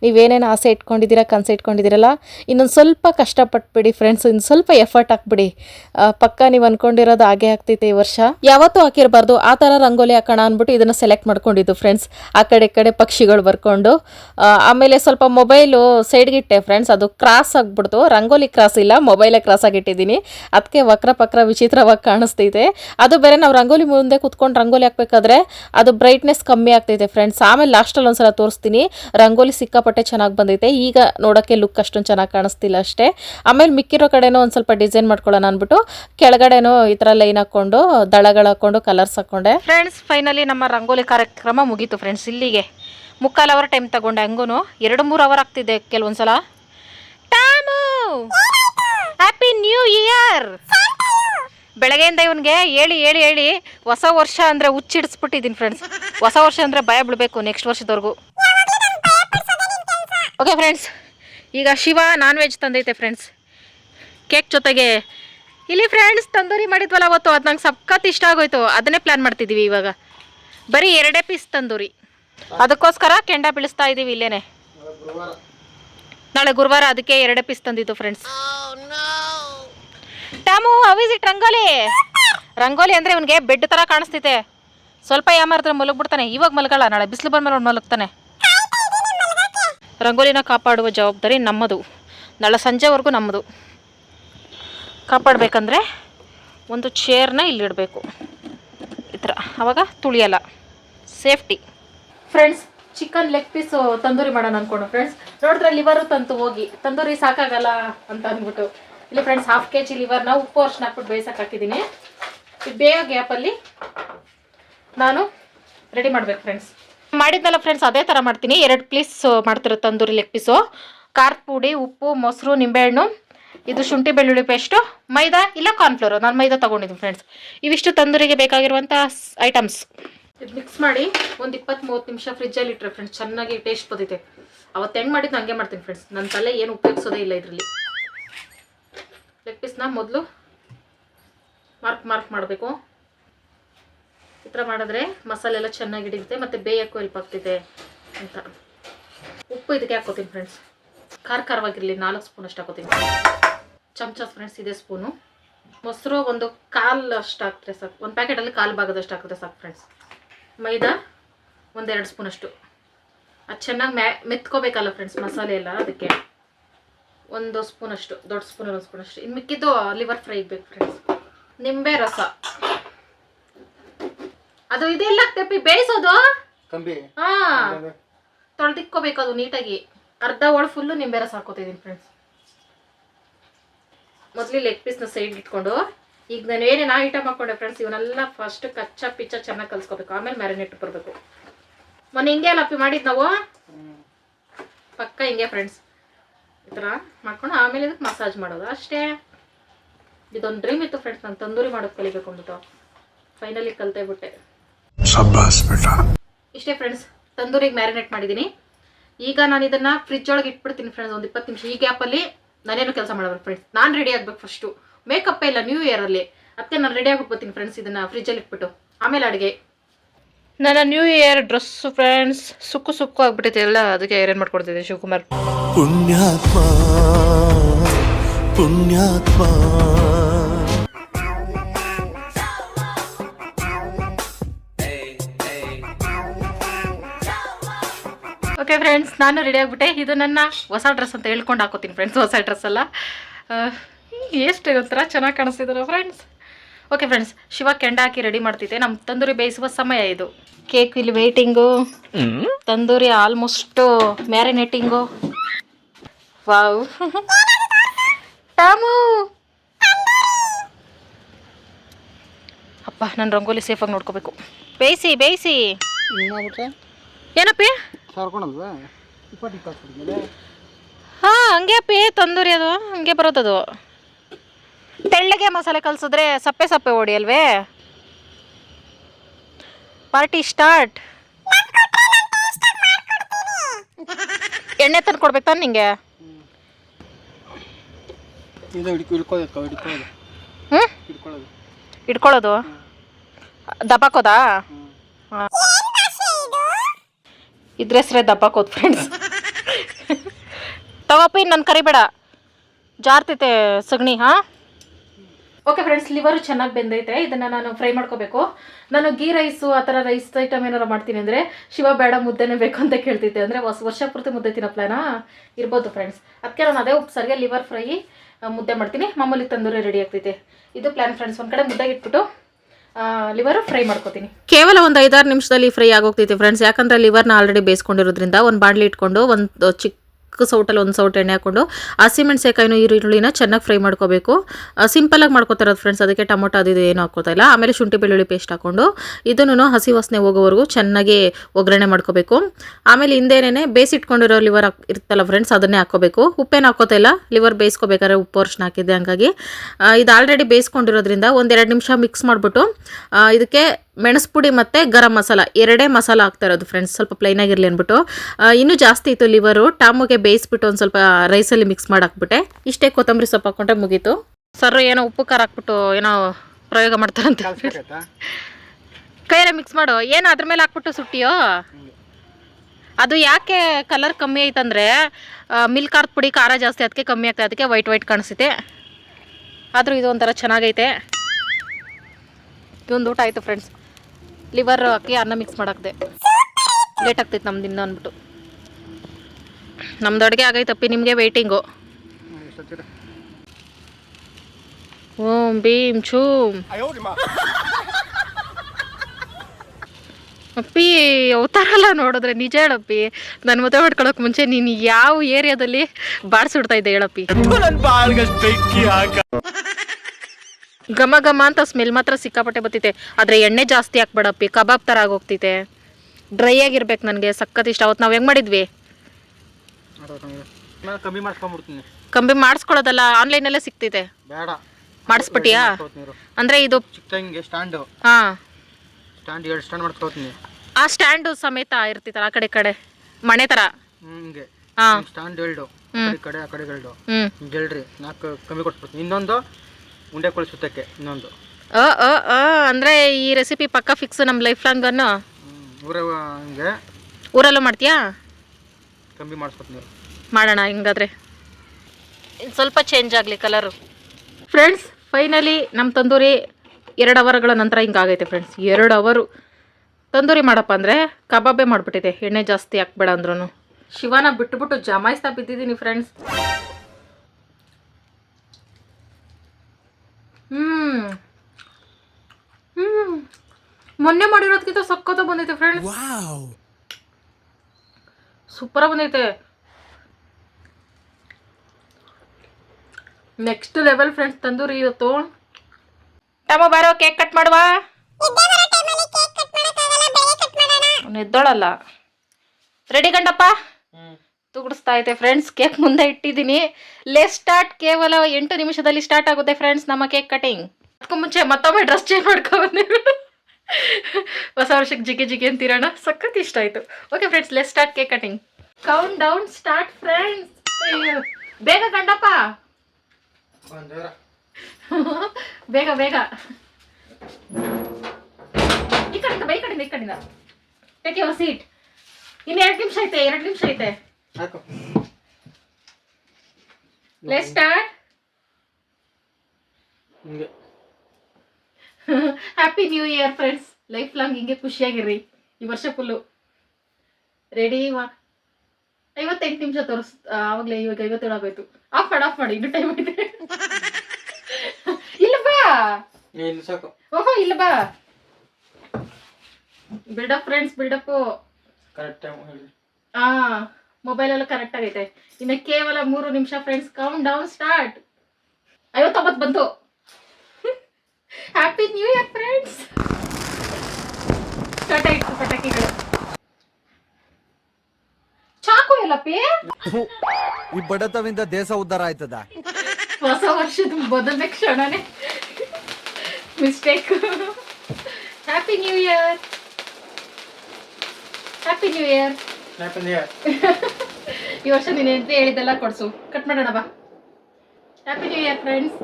ನೀವೇನೇನು ಆಸೆ ಇಟ್ಕೊಂಡಿದ್ದೀರ, ಕನಸು ಇಟ್ಕೊಂಡಿದ್ದೀರಲ್ಲ, ಇನ್ನೊಂದು ಸ್ವಲ್ಪ ಕಷ್ಟಪಟ್ಬಿಡಿ ಫ್ರೆಂಡ್ಸ್ ಇನ್ನು ಸ್ವಲ್ಪ ಎಫರ್ಟ್ ಹಾಕ್ಬಿಡಿ. ಪಕ್ಕ ನೀವು ಅಂದ್ಕೊಂಡಿರೋದು ಹಾಗೆ ಆಗ್ತೈತೆ ಈ ವರ್ಷ. ಯಾವತ್ತೂ ಹಾಕಿರಬಾರ್ದು, ಆ ಥರ ರಂಗೋಲಿ ಹಾಕೋಣ ಅಂದ್ಬಿಟ್ಟು ಇದನ್ನು ಸೆಲೆಕ್ಟ್ ಮಾಡ್ಕೊಂಡಿದ್ದು ಫ್ರೆಂಡ್ಸ್ ಆ ಕಡೆ ಕಡೆ ಪಕ್ಷಿಗಳು ಬರ್ಕೊಂಡು ಆಮೇಲೆ ಸ್ವಲ್ಪ ಮೊಬೈಲು ಸೈಡ್ಗಿಟ್ಟೆ ಫ್ರೆಂಡ್ಸ್ ಅದು ಕ್ರಾಸ್ ಆಗಿಬಿಡ್ತು. ರಂಗೋಲಿ ಕ್ರಾಸ್ ಇಲ್ಲ ಮೊಬೈಲೇ ಕ್ರಾಸ್ ಆಗಿಟ್ಟಿದ್ದೀನಿ ಅದಕ್ಕೆ ವಕ್ರ ಪಕ್ರ ವಿಚಿತ್ರವಾಗಿ ಕಾಣಿಸ್ತೈತೆ. ಅದು ಬೇರೆ ನಾವು ರಂಗೋಲಿ ಮುಂದೆ ಕುತ್ಕೊಂಡು ರಂಗೋಲಿ ಹಾಕ್ಬೇಕಾದ್ರೆ ಅದು ಬ್ರೈಟ್ನೆಸ್ ಕಮ್ಮಿ ಆಗ್ತೈತೆ ಫ್ರೆಂಡ್ಸ್ ಆಮೇಲೆ ಲಾಸ್ಟಲ್ಲಿ ಒಂದ್ಸಲ ತೋರಿಸ್ತೀನಿ. ರಂಗೋಲಿ ಸಿಕ್ಕಾಪಟ್ಟೆ ಚೆನ್ನಾಗಿ ಬಂದೈತೆ. ಈಗ ನೋಡೋಕ್ಕೆ ಲುಕ್ ಅಷ್ಟೊಂದು ಚೆನ್ನಾಗಿ ಕಾಣಿಸ್ತಿಲ್ಲ ಅಷ್ಟೇ. ಆಮೇಲೆ ಮಿಕ್ಕಿರೋ ಕಡೆನೂ ಒಂದು ಸ್ವಲ್ಪ ಡಿಸೈನ್ ಮಾಡ್ಕೊಳ್ಳೋಣ ಅಂದ್ಬಿಟ್ಟು, ಕೆಳಗಡೆನೂ ಈ ಥರ ಲೈನ್ ಹಾಕ್ಕೊಂಡು, ದಳಗಳು ಹಾಕ್ಕೊಂಡು ಕಲರ್ಸ್ ಹಾಕ್ಕೊಂಡೆ. ಫ್ರೆಂಡ್ಸ್ ಫೈನಲಿ ನಮ್ಮ ರಂಗೋಲಿ ಕಾರ್ಯಕ್ರಮ ಮುಗೀತು ಫ್ರೆಂಡ್ಸ್ ಇಲ್ಲಿಗೆ ಮುಕ್ಕಾಲು ಅವರ್ ಟೈಮ್ ತಗೊಂಡೆ ಹಂಗೂ ಎರಡು ಮೂರು ಅವರ್ ಆಗ್ತಿದೆ ಕೆಲವೊಂದ್ಸಲ. ಟಾಮು ಹ್ಯಾಪಿ ನ್ಯೂ ಇಯರ್ ಬೆಳಗ್ಗೆಯಿಂದ ಇವನಿಗೆ ಹೇಳಿ ಹೇಳಿ ಹೇಳಿ ಹೊಸ ವರ್ಷ ಅಂದರೆ ಹುಚ್ಚಿಡಿಸ್ಬಿಟ್ಟಿದ್ದೀನಿ ಫ್ರೆಂಡ್ಸ್ ಹೊಸ ವರ್ಷ ಅಂದರೆ ಭಯ ಬಿಡಬೇಕು ನೆಕ್ಸ್ಟ್ ವರ್ಷದವರೆಗೂ. ಓಕೆ ಫ್ರೆಂಡ್ಸ್ ಈಗ ಶಿವ ನಾನ್ ವೆಜ್ ತಂದೈತೆ ಫ್ರೆಂಡ್ಸ್ ಕೇಕ್ ಜೊತೆಗೆ ಇಲ್ಲಿ ಫ್ರೆಂಡ್ಸ್ ತಂದೂರಿ ಮಾಡಿದ್ವಲ್ಲ ಅವತ್ತು, ಅದು ನಂಗೆ ಸಖತ್ ಇಷ್ಟ ಆಗೋಯ್ತು. ಅದನ್ನೇ ಪ್ಲ್ಯಾನ್ ಮಾಡ್ತಿದ್ದೀವಿ ಇವಾಗ. ಬರೀ ಎರಡೇ ಪೀಸ್ ತಂದೂರಿ. ಅದಕ್ಕೋಸ್ಕರ ಕೆಂಡ ಬೀಳಿಸ್ತಾ ಇದ್ದೀವಿ ಇಲ್ಲೇನೆ. ನಾಳೆ ಗುರುವಾರ ಅದಕ್ಕೆ ಎರಡೇ ಪೀಸ್ ತಂದಿದ್ದು friends Tom how it rangoli. Rangoli ಅಂದ್ರೆ ಇವನಿಗೆ ಬೆಡ್ ತರ ಕಾಣಿಸ್ತೈತೆ ಸ್ವಲ್ಪ ಯಾಮಾರಿದ್ರೆ ಮಲಗ್ಬಿಡ್ತಾನೆ. ಇವಾಗ ಮಲಗಲ್ಲ, ನಾಳೆ ಬಿಸಿಲು ಬಂದ್ಮೇಲೆ ಅವ್ನು ಮಲಗ್ತಾನೆ. ರಂಗೋಲಿನ ಕಾಪಾಡುವ ಜವಾಬ್ದಾರಿ ನಮ್ಮದು. ನಾಳೆ ಸಂಜೆವರೆಗೂ ನಮ್ಮದು. ಕಾಪಾಡಬೇಕಂದ್ರೆ ಒಂದು ಚೇರ್ನ ಇಲ್ಲಿಡಬೇಕು ಈ ಥರ. ಅವಾಗ ತುಳಿಯಲ್ಲ. Safety friends chicken leg piece tandoori ಮಾಡೋಣ ಅಂದ್ಕೊಂಡು ಫ್ರೆಂಡ್ಸ್ ನೋಡಿದ್ರೆ ಲಿವರು ತಂತು ಹೋಗಿ. ತಂದೂರಿ ಸಾಕಾಗಲ್ಲ ಅಂತ ಅಂದ್ಬಿಟ್ಟು. ಇಲ್ಲಿ ಫ್ರೆಂಡ್ಸ್ ಹಾಫ್ ಕೆ ಜಿ ಲಿವರ್ನ ಉಪ್ಪು ಅರ್ಶನ ಹಾಕ್ಬಿಟ್ಟು ಬೇಯಿಸಕ್ಕೆ ಹಾಕಿದ್ದೀನಿ. ಇದು ಬೇಗ ಗ್ಯಾಪಲ್ಲಿ ನಾನು ರೆಡಿ ಮಾಡ್ಬೇಕು ಫ್ರೆಂಡ್ಸ್ ಮಾಡಿದ್ನಲ್ಲ ಫ್ರೆಂಡ್ಸ್ ಅದೇ ಥರ ಮಾಡ್ತೀನಿ. ಎರಡು ಪ್ಲೀಸ್ ಮಾಡ್ತಿರೋ ತಂದೂರಿ ಲೆಗ್ ಪೀಸು ಖಾರದ ಪುಡಿ, ಉಪ್ಪು, ಮೊಸರು, ನಿಂಬೆಹಣ್ಣು, ಇದು ಶುಂಠಿ ಬೆಳ್ಳುಳ್ಳಿ ಪೇಸ್ಟು, ಮೈದಾ ಇಲ್ಲ ಕಾರ್ನ್ಫ್ಲೋರು ನಾನು ಮೈದಾ ತೊಗೊಂಡಿದ್ದೀನಿ ಫ್ರೆಂಡ್ಸ್ ಇವಿಷ್ಟು ತಂದೂರಿಗೆ ಬೇಕಾಗಿರುವಂಥ ಐಟಮ್ಸ್ ಇದು ಮಿಕ್ಸ್ ಮಾಡಿ ಒಂದು ಇಪ್ಪತ್ತು ಮೂವತ್ತು ನಿಮಿಷ ಫ್ರಿಜ್ಜಲ್ಲಿ ಇಟ್ಟರೆ ಫ್ರೆಂಡ್ಸ್ ಚೆನ್ನಾಗಿ ಟೇಸ್ಟ್ ಬರ್ತೈತೆ. ಅವತ್ತು ಹೆಂಗೆ ಮಾಡಿದ್ದು ಹಂಗೆ ಮಾಡ್ತೀನಿ ಫ್ರೆಂಡ್ಸ್ ನನ್ನ ತಲೆ ಏನು ಉಪಯೋಗಿಸೋದೇ ಇಲ್ಲ ಇದರಲ್ಲಿ. ಲೆಗ್ ಪೀಸ್ನ ಮೊದಲು ಮಾರ್ಕ್ ಮಾರ್ಕ್ ಮಾಡಬೇಕು. ಈ ಥರ ಮಾಡಿದ್ರೆ ಮಸಾಲೆ ಎಲ್ಲ ಚೆನ್ನಾಗಿ ಹಿಡಿಯುತ್ತೆ, ಮತ್ತು ಬೇಯಕ್ಕೂ ಹೆಲ್ಪ್ ಆಗ್ತಿದೆ ಅಂತ. ಉಪ್ಪು ಇದಕ್ಕೆ ಹಾಕೋತೀನಿ ಫ್ರೆಂಡ್ಸ್ ಖಾರ ಖಾರವಾಗಿರಲಿ, ನಾಲ್ಕು ಸ್ಪೂನ್ ಅಷ್ಟು ಹಾಕೋತೀನಿ. ಚಮಚ ಫ್ರೆಂಡ್ಸ್ ಇದೆ ಸ್ಪೂನು ಮೊಸರು ಒಂದು ಕಾಲು ಅಷ್ಟು ಹಾಕಿದ್ರೆ ಸಾಕು. ಒಂದು ಪ್ಯಾಕೆಟಲ್ಲಿ ಕಾಲು ಭಾಗದಷ್ಟು ಹಾಕಿದ್ರೆ ಸಾಕು ಫ್ರೆಂಡ್ಸ್ ಮೈದಾ ಒಂದೆರಡು ಸ್ಪೂನಷ್ಟು ಅದು ಚೆನ್ನಾಗಿ ಮ್ಯಾ ಮೆತ್ಕೋಬೇಕಲ್ಲ ಫ್ರೆಂಡ್ಸ್ ಮಸಾಲೆ ಎಲ್ಲ ಅದಕ್ಕೆ. ಒಂದು ಸ್ಪೂನಷ್ಟು ದೊಡ್ಡ ಸ್ಪೂನ್ ಒಂದು ಸ್ಪೂನಷ್ಟು ಇನ್ನು ಮಿಕ್ಕಿದ್ದು ಲಿವರ್ ಫ್ರೈ ಬೇಕು ಫ್ರೆಂಡ್ಸ್ ನಿಂಬೆ ರಸ. ಅದು ಇದೆಲ್ಲ ತೆಪ್ಪಿ ಬೇಯಿಸೋದು? ಹಾ. ತೊಳೆದಿಕ್ಕೋಬೇಕು ಅದು ನೀಟಾಗಿ. ಅರ್ಧ ಒಳ ಫುಲ್ಲು ನಿಂಬೆ ರಸ ಹಾಕೋತಿದ್ದೀನಿ ಫ್ರೆಂಡ್ಸ್ ಮೊದಲು ಲೆಗ್ ಪೀಸ್ನ ಸೈಡ್ ಇಟ್ಕೊಂಡು ಈಗ ನಾನು ಏನೇನು ಐಟಮ್ ಹಾಕೊಂಡೆ ಫ್ರೆಂಡ್ಸ್ ಇವನ್ನೆಲ್ಲ ಫಸ್ಟ್ ಕಚ್ಚಾ ಪಿಚ್ಚ ಚೆನ್ನಾಗಿ ಕಲ್ಸ್ಕೋಬೇಕು. ಆಮೇಲೆ ಮ್ಯಾರಿನೇಟ್ ಬರಬೇಕು. ಮೊನ್ನೆ ಹಿಂಗೆ ಲಪ್ಪಿ ಮಾಡಿದ್ದು ನಾವು? ಪಕ್ಕ ಹಿಂಗೆ ಫ್ರೆಂಡ್ಸ್ ಈ ಥರ ಮಾಡ್ಕೊಂಡು ಆಮೇಲೆ ಇದಕ್ಕೆ ಮಸಾಜ್ ಮಾಡೋದು. ಅಷ್ಟೇ. ಇದೊಂದು ಡ್ರೀಮ್ ಇತ್ತು ಫ್ರೆಂಡ್ಸ್ ನಾನು ತಂದೂರಿ ಮಾಡೋದು ಕಲಿಬೇಕು ಅಂದ್ಬಿಟ್ಟು. ಫೈನಲಿ ಕಲಿತೆ ಬಿಟ್ಟೆ. ಇಷ್ಟೇ ಫ್ರೆಂಡ್ಸ್ ತಂದೂರಿಗೆ ಮ್ಯಾರಿನೇಟ್ ಮಾಡಿದ್ದೀನಿ ಈಗ ನಾನು ಇದನ್ನು ಫ್ರಿಜ್ ಒಳಗೆ ಇಟ್ಬಿಡ್ತೀನಿ ಫ್ರೆಂಡ್ಸ್ ಒಂದು ಇಪ್ಪತ್ತು ನಿಮಿಷ. ಈ ಗ್ಯಾಪಲ್ಲಿ ನಾನೇನು ಕೆಲಸ ಮಾಡಬೇಕು ಫ್ರೆಂಡ್ಸ್ ನಾನು ರೆಡಿ ಆಗ್ಬೇಕು ಫಸ್ಟು ಮೇಕಪ್ ಇಲ್ಲ ನ್ಯೂ ಇಯರಲ್ಲಿ ಅದಕ್ಕೆ ನಾನು ರೆಡಿ ಆಗ್ಬಿಡ್ತೀನಿ ಫ್ರೆಂಡ್ಸ್ ಇದನ್ನ ಫ್ರಿಜ್ಜಲ್ಲಿ ಇಟ್ಬಿಟ್ಟು. ಆಮೇಲೆ ಅಡುಗೆ. ನನ್ನ ನ್ಯೂ ಇಯರ್ ಡ್ರೆಸ್ ಫ್ರೆಂಡ್ಸ್ ಸುಕ್ಕು ಸುಕ್ಕು ಆಗ್ಬಿಟ್ಟಿದೆ ಎಲ್ಲ. ಅದಕ್ಕೆ ಏರೇನು ಮಾಡ್ಕೊಡ್ತಿದ್ದೆ ಶಿವಕುಮಾರ್? ಪುಣ್ಯಾತ್ಮ ಪುಣ್ಯಾತ್ಮ. ಓಕೆ ಫ್ರೆಂಡ್ಸ್ ನಾನು ರೆಡಿ ಆಗಿಬಿಟ್ಟೆ. ಇದು ನನ್ನ ಹೊಸ ಡ್ರೆಸ್ ಅಂತ ಹೇಳ್ಕೊಂಡು ಹಾಕೋತೀನಿ ಫ್ರೆಂಡ್ಸ್ ಹೊಸ ಡ್ರೆಸ್ ಅಲ್ಲ ಎಷ್ಟು ಒಂಥರ ಚೆನ್ನಾಗಿ ಕಾಣಿಸ್ತಿದ್ರು ಫ್ರೆಂಡ್ಸ್ ಓಕೆ ಫ್ರೆಂಡ್ಸ್ ಶಿವ ಕೆಂಡ ಹಾಕಿ ರೆಡಿ ಮಾಡ್ತಿದ್ದೆ. ನಮ್ಮ ತಂದೂರಿ ಬೇಯಿಸುವ ಸಮಯ ಇದು. ಕೇಕ್ ಇಲ್ಲಿ waiting tandoori almost marinating wow Tom! ಅಪ್ಪ ನಾನು ರಂಗೋಲಿ ಸೇಫಾಗಿ ನೋಡ್ಕೋಬೇಕು. ಬೇಯಿಸಿ ಬೇಯಿಸಿ. ಏನಪ್ಪಿ? ಹಾ ಹಂಗೆ ಅಪ್ಪಿ ತಂದೂರಿ ಅದು. ಹಂಗೆ ಬರೋದದು ತೆಳ್ಳಗೆ ಮಸಾಲೆ ಕಲಸಿದ್ರೆ ಸಪ್ಪೆ ಸಪ್ಪೆ ಓಡಿ ಅಲ್ವೇ ಪಾರ್ಟಿ ಸ್ಟಾರ್ಟ್ ಎಣ್ಣೆ ತಂದು ಕೊಡ್ಬೇಕು ತಾನೆ ನಿಂಗೆ? ಇಟ್ಕೊಳ್ಳೋದು ದಬ್ಬಾಕೋದಾ ಹಾ. ಇದ್ರ ಹೆಸ್ರೇ ದಬ್ಬಾಕೋದು ಫ್ರೆಂಡ್ಸ್ ತಗೋಪಿ ನನ್ನ ಕರಿಬೇಡ. ಜಾರ್ತೈತೆ ಸಗಣಿ ಹಾಂ? ಓಕೆ ಫ್ರೆಂಡ್ಸ್ ಲಿವರು ಚೆನ್ನಾಗಿ ಬೆಂದೈತೆ. ಇದನ್ನು ನಾನು ಫ್ರೈ ಮಾಡ್ಕೋಬೇಕು. ನಾನು ಗೀ ರೈಸು ಆ ಥರ ರೈಸ್ ಐಟಮ್ ಏನಾರು ಮಾಡ್ತೀನಿ ಅಂದರೆ ಶಿವ ಬೇಡ ಮುದ್ದೆನೇ ಬೇಕು ಅಂತ ಕೇಳ್ತಿದ್ದೆ. ಅಂದರೆ ಹೊಸ ವರ್ಷ ಪೂರ್ತಿ ಮುದ್ದೆ ತಿನ್ನೋ ಪ್ಲಾನ ಇರ್ಬೋದು ಫ್ರೆಂಡ್ಸ್ ಅದಕ್ಕೆ ನಾನು ಅದೇ ಉಪ್ಪು ಸರಿಗೆ ಲಿವರ್ ಫ್ರೈ ಮುದ್ದೆ ಮಾಡ್ತೀನಿ. ಮಾಮೂಲಿ ತಂದೂರಿ ರೆಡಿ ಆಗ್ತೈತೆ. ಇದು ಪ್ಲಾನ್ ಫ್ರೆಂಡ್ಸ್ ಒಂದು ಕಡೆ ಮುದ್ದೆ ಇಟ್ಬಿಟ್ಟು ಲಿವರ್ ಫ್ರೈ ಮಾಡ್ಕೋತೀನಿ. ಕೇವಲ ಒಂದು ಐದಾರು ನಿಮಿಷದಲ್ಲಿ ಫ್ರೈ ಆಗೋಗ್ತೈತೆ ಫ್ರೆಂಡ್ಸ್ ಯಾಕಂದ್ರೆ ಲಿವರ್ನ ಆಲ್ರೆಡಿ ಬೇಯಿಸ್ಕೊಂಡಿರೋದ್ರಿಂದ ಒಂದು ಬಾಣಲಿ ಇಟ್ಕೊಂಡು ಒಂದು ಚಿಕ್ಕ ಸೌಟಲ್ಲಿ ಒಂದು ಸೌಟ್ ಎಣ್ಣೆ ಹಾಕೊಂಡು ಹಸಿಮೆಣಸೆಕಾಯಿನ ಈರುಳ್ಳಿನ ಚೆನ್ನಾಗಿ ಫ್ರೈ ಮಾಡ್ಕೋಬೇಕು. ಸಿಂಪಲಾಗಿ ಮಾಡ್ಕೋತಾರದು ಫ್ರೆಂಡ್ಸ್ ಅದಕ್ಕೆ ಟೊಮೊಟೊ ಅದು ಏನು ಹಾಕೋತಾ ಇಲ್ಲ. ಆಮೇಲೆ ಶುಂಠಿ ಬೆಳ್ಳುಳ್ಳಿ ಪೇಸ್ಟ್ ಹಾಕೊಂಡು, ಇದನ್ನು ಹಸಿ ವಾಸನೆ ಹೋಗೋವರೆಗೂ ಚೆನ್ನಾಗಿ ಒಗ್ಗರಣೆ ಮಾಡ್ಕೋಬೇಕು. ಆಮೇಲೆ ಹಿಂದೇನೇ ಬೇಯಿಸಿಟ್ಕೊಂಡಿರೋ ಲಿವರ್ ಇರ್ತಲ್ಲ ಫ್ರೆಂಡ್ಸ್ ಅದನ್ನೇ ಹಾಕೋಬೇಕು ಉಪ್ಪೇನು ಹಾಕೋತಾ ಇಲ್ಲ. ಲಿವರ್ ಬೇಯಿಸ್ಕೋಬೇಕಾದ್ರೆ ಉಪ್ಪು ಅರ್ಶನ ಹಾಕಿದ್ದೆ ಹಂಗಾಗಿ. ಇದು ಆಲ್ರೆಡಿ ಬೇಯಿಸ್ಕೊಂಡಿರೋದ್ರಿಂದ ಒಂದೆರಡು ನಿಮಿಷ ಮಿಕ್ಸ್ ಮಾಡಿಬಿಟ್ಟು ಇದಕ್ಕೆ ಮೆಣಸು ಪುಡಿ ಮತ್ತು ಗರಂ ಮಸಾಲ ಎರಡೇ ಮಸಾಲ ಹಾಕ್ತಾ ಇರೋದು ಫ್ರೆಂಡ್ಸ್ ಸ್ವಲ್ಪ ಪ್ಲೈನ್ ಆಗಿರಲಿ ಅಂದ್ಬಿಟ್ಟು. ಇನ್ನೂ ಜಾಸ್ತಿ ಇತ್ತು ಲಿವರು ಟಾಮುಗೆ ಬೇಯಿಸ್ಬಿಟ್ಟು ಒಂದು ಸ್ವಲ್ಪ ರೈಸಲ್ಲಿ ಮಿಕ್ಸ್ ಮಾಡಿ ಹಾಕ್ಬಿಟ್ಟೆ. ಇಷ್ಟೇ ಕೊತ್ತಂಬರಿ ಸೊಪ್ಪು ಹಾಕ್ಕೊಂಡ್ರೆ ಮುಗೀತು. ಸರ್ ಏನೋ ಉಪ್ಪು ಖಾರ ಹಾಕ್ಬಿಟ್ಟು ಏನೋ ಪ್ರಯೋಗ ಮಾಡ್ತಾರಂತೆ. ಕೈಯಲ್ಲಿ ಮಿಕ್ಸ್ ಮಾಡು. ಏನು ಅದ್ರ ಮೇಲೆ ಹಾಕ್ಬಿಟ್ಟು ಸುಟ್ಟಿಯೋ? ಅದು ಯಾಕೆ ಕಲರ್ ಕಮ್ಮಿ ಐತಂದರೆ ಮಿಲ್ಕ್ ಖಾರದ ಪುಡಿ ಖಾರ ಜಾಸ್ತಿ ಅದಕ್ಕೆ ಕಮ್ಮಿ ಆಗ್ತದೆ ಅದಕ್ಕೆ ವೈಟ್ ವೈಟ್ ಕಾಣಿಸುತ್ತೆ. ಆದರೂ ಇದು ಒಂಥರ ಚೆನ್ನಾಗೈತೆ. ಇದೊಂದು ಊಟ ಆಯಿತು ಫ್ರೆಂಡ್ಸ್ ಲಿವರ್ ಹಾಕಿ ಅನ್ನ ಮಿಕ್ಸ್ ಮಾಡಾಕ್ದೆ. ಲೇಟ್ ಆಗ್ತೈತೆ ನಮ್ದು ಇನ್ನೂ ಅಂದ್ಬಿಟ್ಟು. ನಮ್ದು ಅಡುಗೆ ಆಗೈತಪ್ಪಿ ನಿಮಗೆ ವೆಯ್ಟಿಂಗು ಓಂ ಭೀಮ್ ಚೂಮ್ ಅಪ್ಪಿ ಅವತಾರಲ್ಲ ನೋಡಿದ್ರೆ ನಿಜ ಹೇಳಪ್ಪಿ. ನನ್ನ ಮದುವೆ ಮಾಡ್ಕೊಳಕ್ ಮುಂಚೆ ನೀನು ಯಾವ ಏರಿಯಾದಲ್ಲಿ ಬಾಡಿಸಿಡ್ತಾ ಇದ್ದೆ ಹೇಳಪ್ಪಿ ನನ್ ಬಾಳ್ಗಷ್ಟ್ ಬೆಂಕಿ ಹಾಕ ಘಮ ಘಮ ಅಂತ ಸ್ಮೆಲ್ ಮಾತ್ರ ಸಿಕ್ಕಾಪಟ್ಟೆ ಬರ್ತೈತೆ ಆದರೆ ಎಣ್ಣೆ ಜಾಸ್ತಿ ಹಾಕ್ಬೇಡಪ್ಪಿ ಕಬಾಬ್ ಥರ ಆಗೋಗ್ತೈತೆ ಡ್ರೈ ಆಗಿರ್ಬೇಕು ನನಗೆ ಸಖತ್ ಇಷ್ಟ. ಅವತ್ತು ನಾವು ಹೆಂಗೆ ಮಾಡಿದ್ವಿ? ಕಮ್ಮಿ ಮಾಡ್ಸ್ಕೊಳೋದಲ್ಲ ಕಂಬಿ ಮಾಡಿಸ್ಕೊಳ್ಳೋದಲ್ಲ ಆನ್ಲೈನಲ್ಲೇ ಸಿಗ್ತೈತೆ ಬೇಡ. ಮಾಡಿಸ್ಬಿಟ್ಟಿಯಾ? ಅಂದರೆ ಇದು ಚಿಕ್ಕಂಗೆ ಸ್ಟ್ಯಾಂಡು ಹಾಂ. ಸ್ಟ್ಯಾಂಡ್ ಎರಡು ಸ್ಟ್ಯಾಂಡ್ ಮಾಡ್ಕೊತೀನಿ ಆ ಸ್ಟ್ಯಾಂಡು ಸಮೇತ ಇರ್ತೈತಲ್ಲ ಆ ಕಡೆ ಈ ಕಡೆ. ಮನೆ ಥರ ಹಿಂಗೆ. ಹಾಂ. ಸ್ಟ್ಯಾಂಡ್ ಎರಡು. ಕಡೆ ಆ ಕಡೆ ಎರಡು ಹ್ಞೂ ಜಲ್ರಿ ನಾಲ್ಕು ಕಮ್ಮಿ ಕೊಟ್ಬಿಡ್ತೀನಿ. ಇನ್ನೊಂದು ಉಂಡೆ ಕೊಳಿ ಸುತ್ತಕ್ಕೆ ಇನ್ನೊಂದು. ಅ ಅ ಅ ಅಂದರೆ ಈ ರೆಸಿಪಿ ಪಕ್ಕ ಫಿಕ್ಸ್ ನಮ್ಮ ಲೈಫ್ ಲಾಂಗ್ ಅನ್ನು. ಊರ ಹಂಗೆ. ಊರಲ್ಲೂ ಮಾಡ್ತೀಯಾ? ಕಮ್ಮಿ ಮಾಡಿಸ್ಕೊತೀನಿ ಮಾಡೋಣ ಹಿಂಗಾದ್ರೆ. ಸ್ವಲ್ಪ ಚೇಂಜ್ ಆಗಲಿ ಕಲರು ಫ್ರೆಂಡ್ಸ್ ಫೈನಲಿ ನಮ್ಮ ತಂದೂರಿ ಎರಡು ಅವರ್ಗಳ ನಂತರ ಹಿಂಗಾಗೈತೆ ಫ್ರೆಂಡ್ಸ್ ಎರಡು ಅವರು. ತಂದೂರಿ ಮಾಡಪ್ಪ ಅಂದರೆ ಕಬಾಬೇ ಮಾಡಿಬಿಟ್ಟಿದೆ. ಎಣ್ಣೆ ಜಾಸ್ತಿ ಹಾಕ್ಬೇಡ ಅಂದ್ರೂ ಶಿವನ ಬಿಟ್ಬಿಟ್ಟು ಜಮಾಯಿಸ್ತಾ ಬಿದ್ದಿದ್ದೀನಿ ಫ್ರೆಂಡ್ಸ್ ಹ್ಞೂ ಹ್ಞೂ ಮೊನ್ನೆ ಮಾಡಿರೋದಕ್ಕಿಂತ ಸಕ್ಕತ್ತ ಬಂದೈತೆ ಫ್ರೆಂಡ್ಸ್ ಸೂಪರಾಗಿ ಬಂದೈತೆ. ನೆಕ್ಸ್ಟ್ ಲೆವೆಲ್ ಫ್ರೆಂಡ್ಸ್ ತಂದೂರಿ ಇವತ್ತು. ಟಮ ಬಾರೋ ಕೇಕ್ ಕಟ್ ಮಾಡುವ? ನೆದ್ದೋಳಲ್ಲ. ರೆಡಿ ಗಂಡಪ್ಪ? ತುಗುಡಿಸ್ತಾ ಇದೆ ಫ್ರೆಂಡ್ಸ್ ಕೇಕ್ ಮುಂದೆ ಇಟ್ಟಿದ್ದೀನಿ. ಲೇ ಸ್ಟಾರ್ಟ್ ಕೇವಲ ಎಂಟು ನಿಮಿಷದಲ್ಲಿ ಸ್ಟಾರ್ಟ್ ಆಗುತ್ತೆ ಫ್ರೆಂಡ್ಸ್ ನಮ್ಮ ಕೇಕ್ ಕಟಿಂಗ್ ಅದಕ್ಕೂ ಮುಂಚೆ ಮತ್ತೊಮ್ಮೆ ಡ್ರೆಸ್ ಚೇಂಜ್ ಮಾಡ್ಕೊಂಡು ಹೊಸ ವರ್ಷಕ್ಕೆ ಜಿಗಿ ಜಿಗಿ ಅಂತೀರಣ ಸಖತ್ ಇಷ್ಟ ಆಯ್ತು. Okay friends let's start cake cutting count down start friends ಬೇಗ ಕಂಡಪ್ಪ ಬೇಗ ಬೇಗ. ಈ ಕಡೆಯಿಂದ ಬೈ ಕಡೆಯಿಂದ ಈ ಕಡೆಯಿಂದ. ಟೇಕ್ ಯುವರ್ ಸೀಟ್ ಇನ್ನು ಎರಡು ನಿಮಿಷ ಐತೆ ಎರಡು ನಿಮಿಷ ಐತೆ. ಸಾಕು ಲೆಟ್ ಸ್ಟಾರ್ಟ್ ಹಿಂಗೆ. Happy new year friends life long ಹಿಂಗೆ ಖುಷಿಯಾಗಿರ್ರಿ. ಈ ವರ್ಷ ಫುಲ್ಲು ರೆಡಿ ವಾ? ಐವತ್ತೆಂಟು ನಿಮಿಷ ತೋರಿಸ್ ಆವಾಗಲೇ ಇವಾಗ ಐವತ್ತೇಳು ಆಗೋಯ್ತು. ಆಫ್ ಮಾಡಿ ಆಫ್ ಮಾಡಿ ಇನ್ನು ಟೈಮ್ ಐತೆ. ಇಲ್ಲ ಬಾ. ಇಲ್ಲ ಸಾಕು. ಓಹೋ ಇಲ್ಲ ಬಾ. Buildup friends buildup correct time ಹೇಳಿ. ಆ. ಮೊಬೈಲ್ ಎಲ್ಲ ಕರೆಕ್ಟ್ ಆಗೈತೆ. ಇನ್ನು ಕೇವಲ ಮೂರು ನಿಮಿಷ ಫ್ರೆಂಡ್ಸ್ ಕೌಂಟ್ ಡೌನ್ ಸ್ಟಾರ್ಟ್ ಐವತ್ತೊಂಬತ್ತು ಬಂತು. ಹ್ಯಾಪಿ ನ್ಯೂ ಇಯರ್ ಫ್ರೆಂಡ್ಸ್ ಆಯ್ತು ಪಟಾಕಿಗಳು. ಚಾಕು ಎಲ್ಲಪ್ಪಿ ಈ ಬಡತವಿಂದ ದೇಶ ಉದ್ಧಾರ ಆಯ್ತದ? ಹೊಸ ವರ್ಷದ ಮೊದಲನೇ ಕ್ಷಣನೇ. Mistake happy new year happy new year ಈ ವರ್ಷ ನೀನು ಎಂತ ಹೇಳಿದ್ದೆಲ್ಲ ಕೊಡ್ಸು. ಕಟ್ ಮಾಡೋಣ ಬಾ. ಹ್ಯಾಪಿ ನ್ಯೂ ಇಯರ್ ಫ್ರೆಂಡ್ಸ್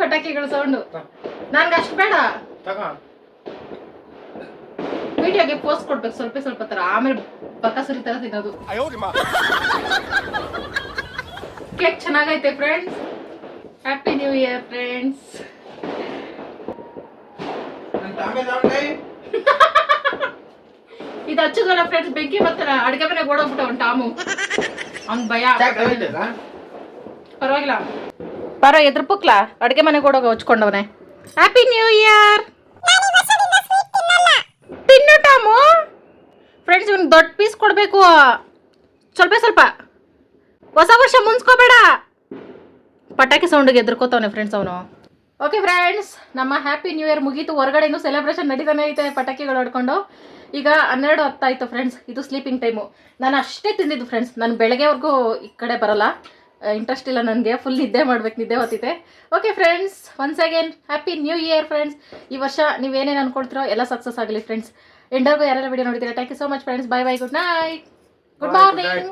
ಪಟಾಕಿಗಳು ಸೌಂಡು. ನನ್ಗೆ ಅಷ್ಟು ಬೇಡ. ತಗೋ. ವಿಡಿಯೋಗೆ ಪೋಸ್ಟ್ ಕೊಡ್ಬೇಕು ಸ್ವಲ್ಪ ಸ್ವಲ್ಪ ತರ ಆಮೇಲೆ ಬಕಾಸುರಿ ತರ ತಿನ್ನೋದು. ಕೇಕ್ ಚೆನ್ನಾಗೈತೆ friends happy new year friends ಇದು ಹಚ್ಚೋದಲ್ಲ ಫ್ರೆಂಡ್ಸ್ ಬೆಂಕಿ ಬರ್ತಾರ ಅಡ್ಗೆ ಮನೆಗೆ ಓಡೋಗ್ಬಿಟ್ಟ ಅವ್ನು ಟಾಮು ಅವ್ನ್ ಭಯ ಪರವಾಗಿಲ್ಲ ಪರ ಎದ್ರ ಪುಕ್ಲ ಅಡ್ಗೆ ಮನೆಗೆ ಓಡೋಗ ಹಚ್ಕೊಂಡವನೆ ಹ್ಯಾಪಿ ನ್ಯೂ ಇಯರ್ ತಿನ್ನು ಟಾಮು ಫ್ರೆಂಡ್ಸ್ ಇವ್ನಿಗೆ ದೊಡ್ಡ ಪೀಸ್ ಕೊಡಬೇಕು ಸ್ವಲ್ಪ ಸ್ವಲ್ಪ ಹೊಸ ವರ್ಷ ಮುನ್ಸ್ಕೋಬೇಡ ಪಟಾಕಿ ಸೌಂಡಿಗೆ ಎದ್ರಕೋತಾವನೆ ಫ್ರೆಂಡ್ಸ್ ಅವನು. ಓಕೆ ಫ್ರೆಂಡ್ಸ್ ನಮ್ಮ ಹ್ಯಾಪಿ ನ್ಯೂ ಇಯರ್ ಮುಗೀತು. ಹೊರಗಡೆ ಇನ್ನೂ ಸೆಲೆಬ್ರೇಷನ್ ನಡೀತಾನೆ ಐತೆ ಪಟಾಕಿಗಳು ಹೊಡ್ಕೊಂಡು. ಈಗ ಹನ್ನೆರಡು ಹತ್ತಾಯ್ತು ಫ್ರೆಂಡ್ಸ್ ಇದು ಸ್ಲೀಪಿಂಗ್ ಟೈಮು ನಾನು ಅಷ್ಟೇ ತಿಂದಿದ್ದು ಫ್ರೆಂಡ್ಸ್ ನಾನು ಬೆಳಗ್ಗೆವರೆಗೂ ಈ ಕಡೆ ಬರಲ್ಲ. ಇಂಟ್ರೆಸ್ಟ್ ಇಲ್ಲ ನನಗೆ ಫುಲ್ ನಿದ್ದೆ ಮಾಡ್ಬೇಕು ನಿದ್ದೆ ಹೊತ್ತಿದೆ. Okay friends once again happy new year friends ಈ ವರ್ಷ ನೀವೇನೇನು ಅನ್ಕೊಳ್ತಿರೋ ಎಲ್ಲ ಸಕ್ಸಸ್ ಆಗಲಿ ಫ್ರೆಂಡ್ಸ್ ಎಂಡರ್ಗೂ ಯಾರೆಲ್ಲ ವಿಡಿಯೋ ನೋಡಿದ್ದೀರಾ? Thank you so much friends bye bye good night good morning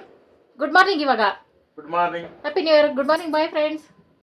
good morning ಇವಾಗ. Good morning happy new year good morning bye friends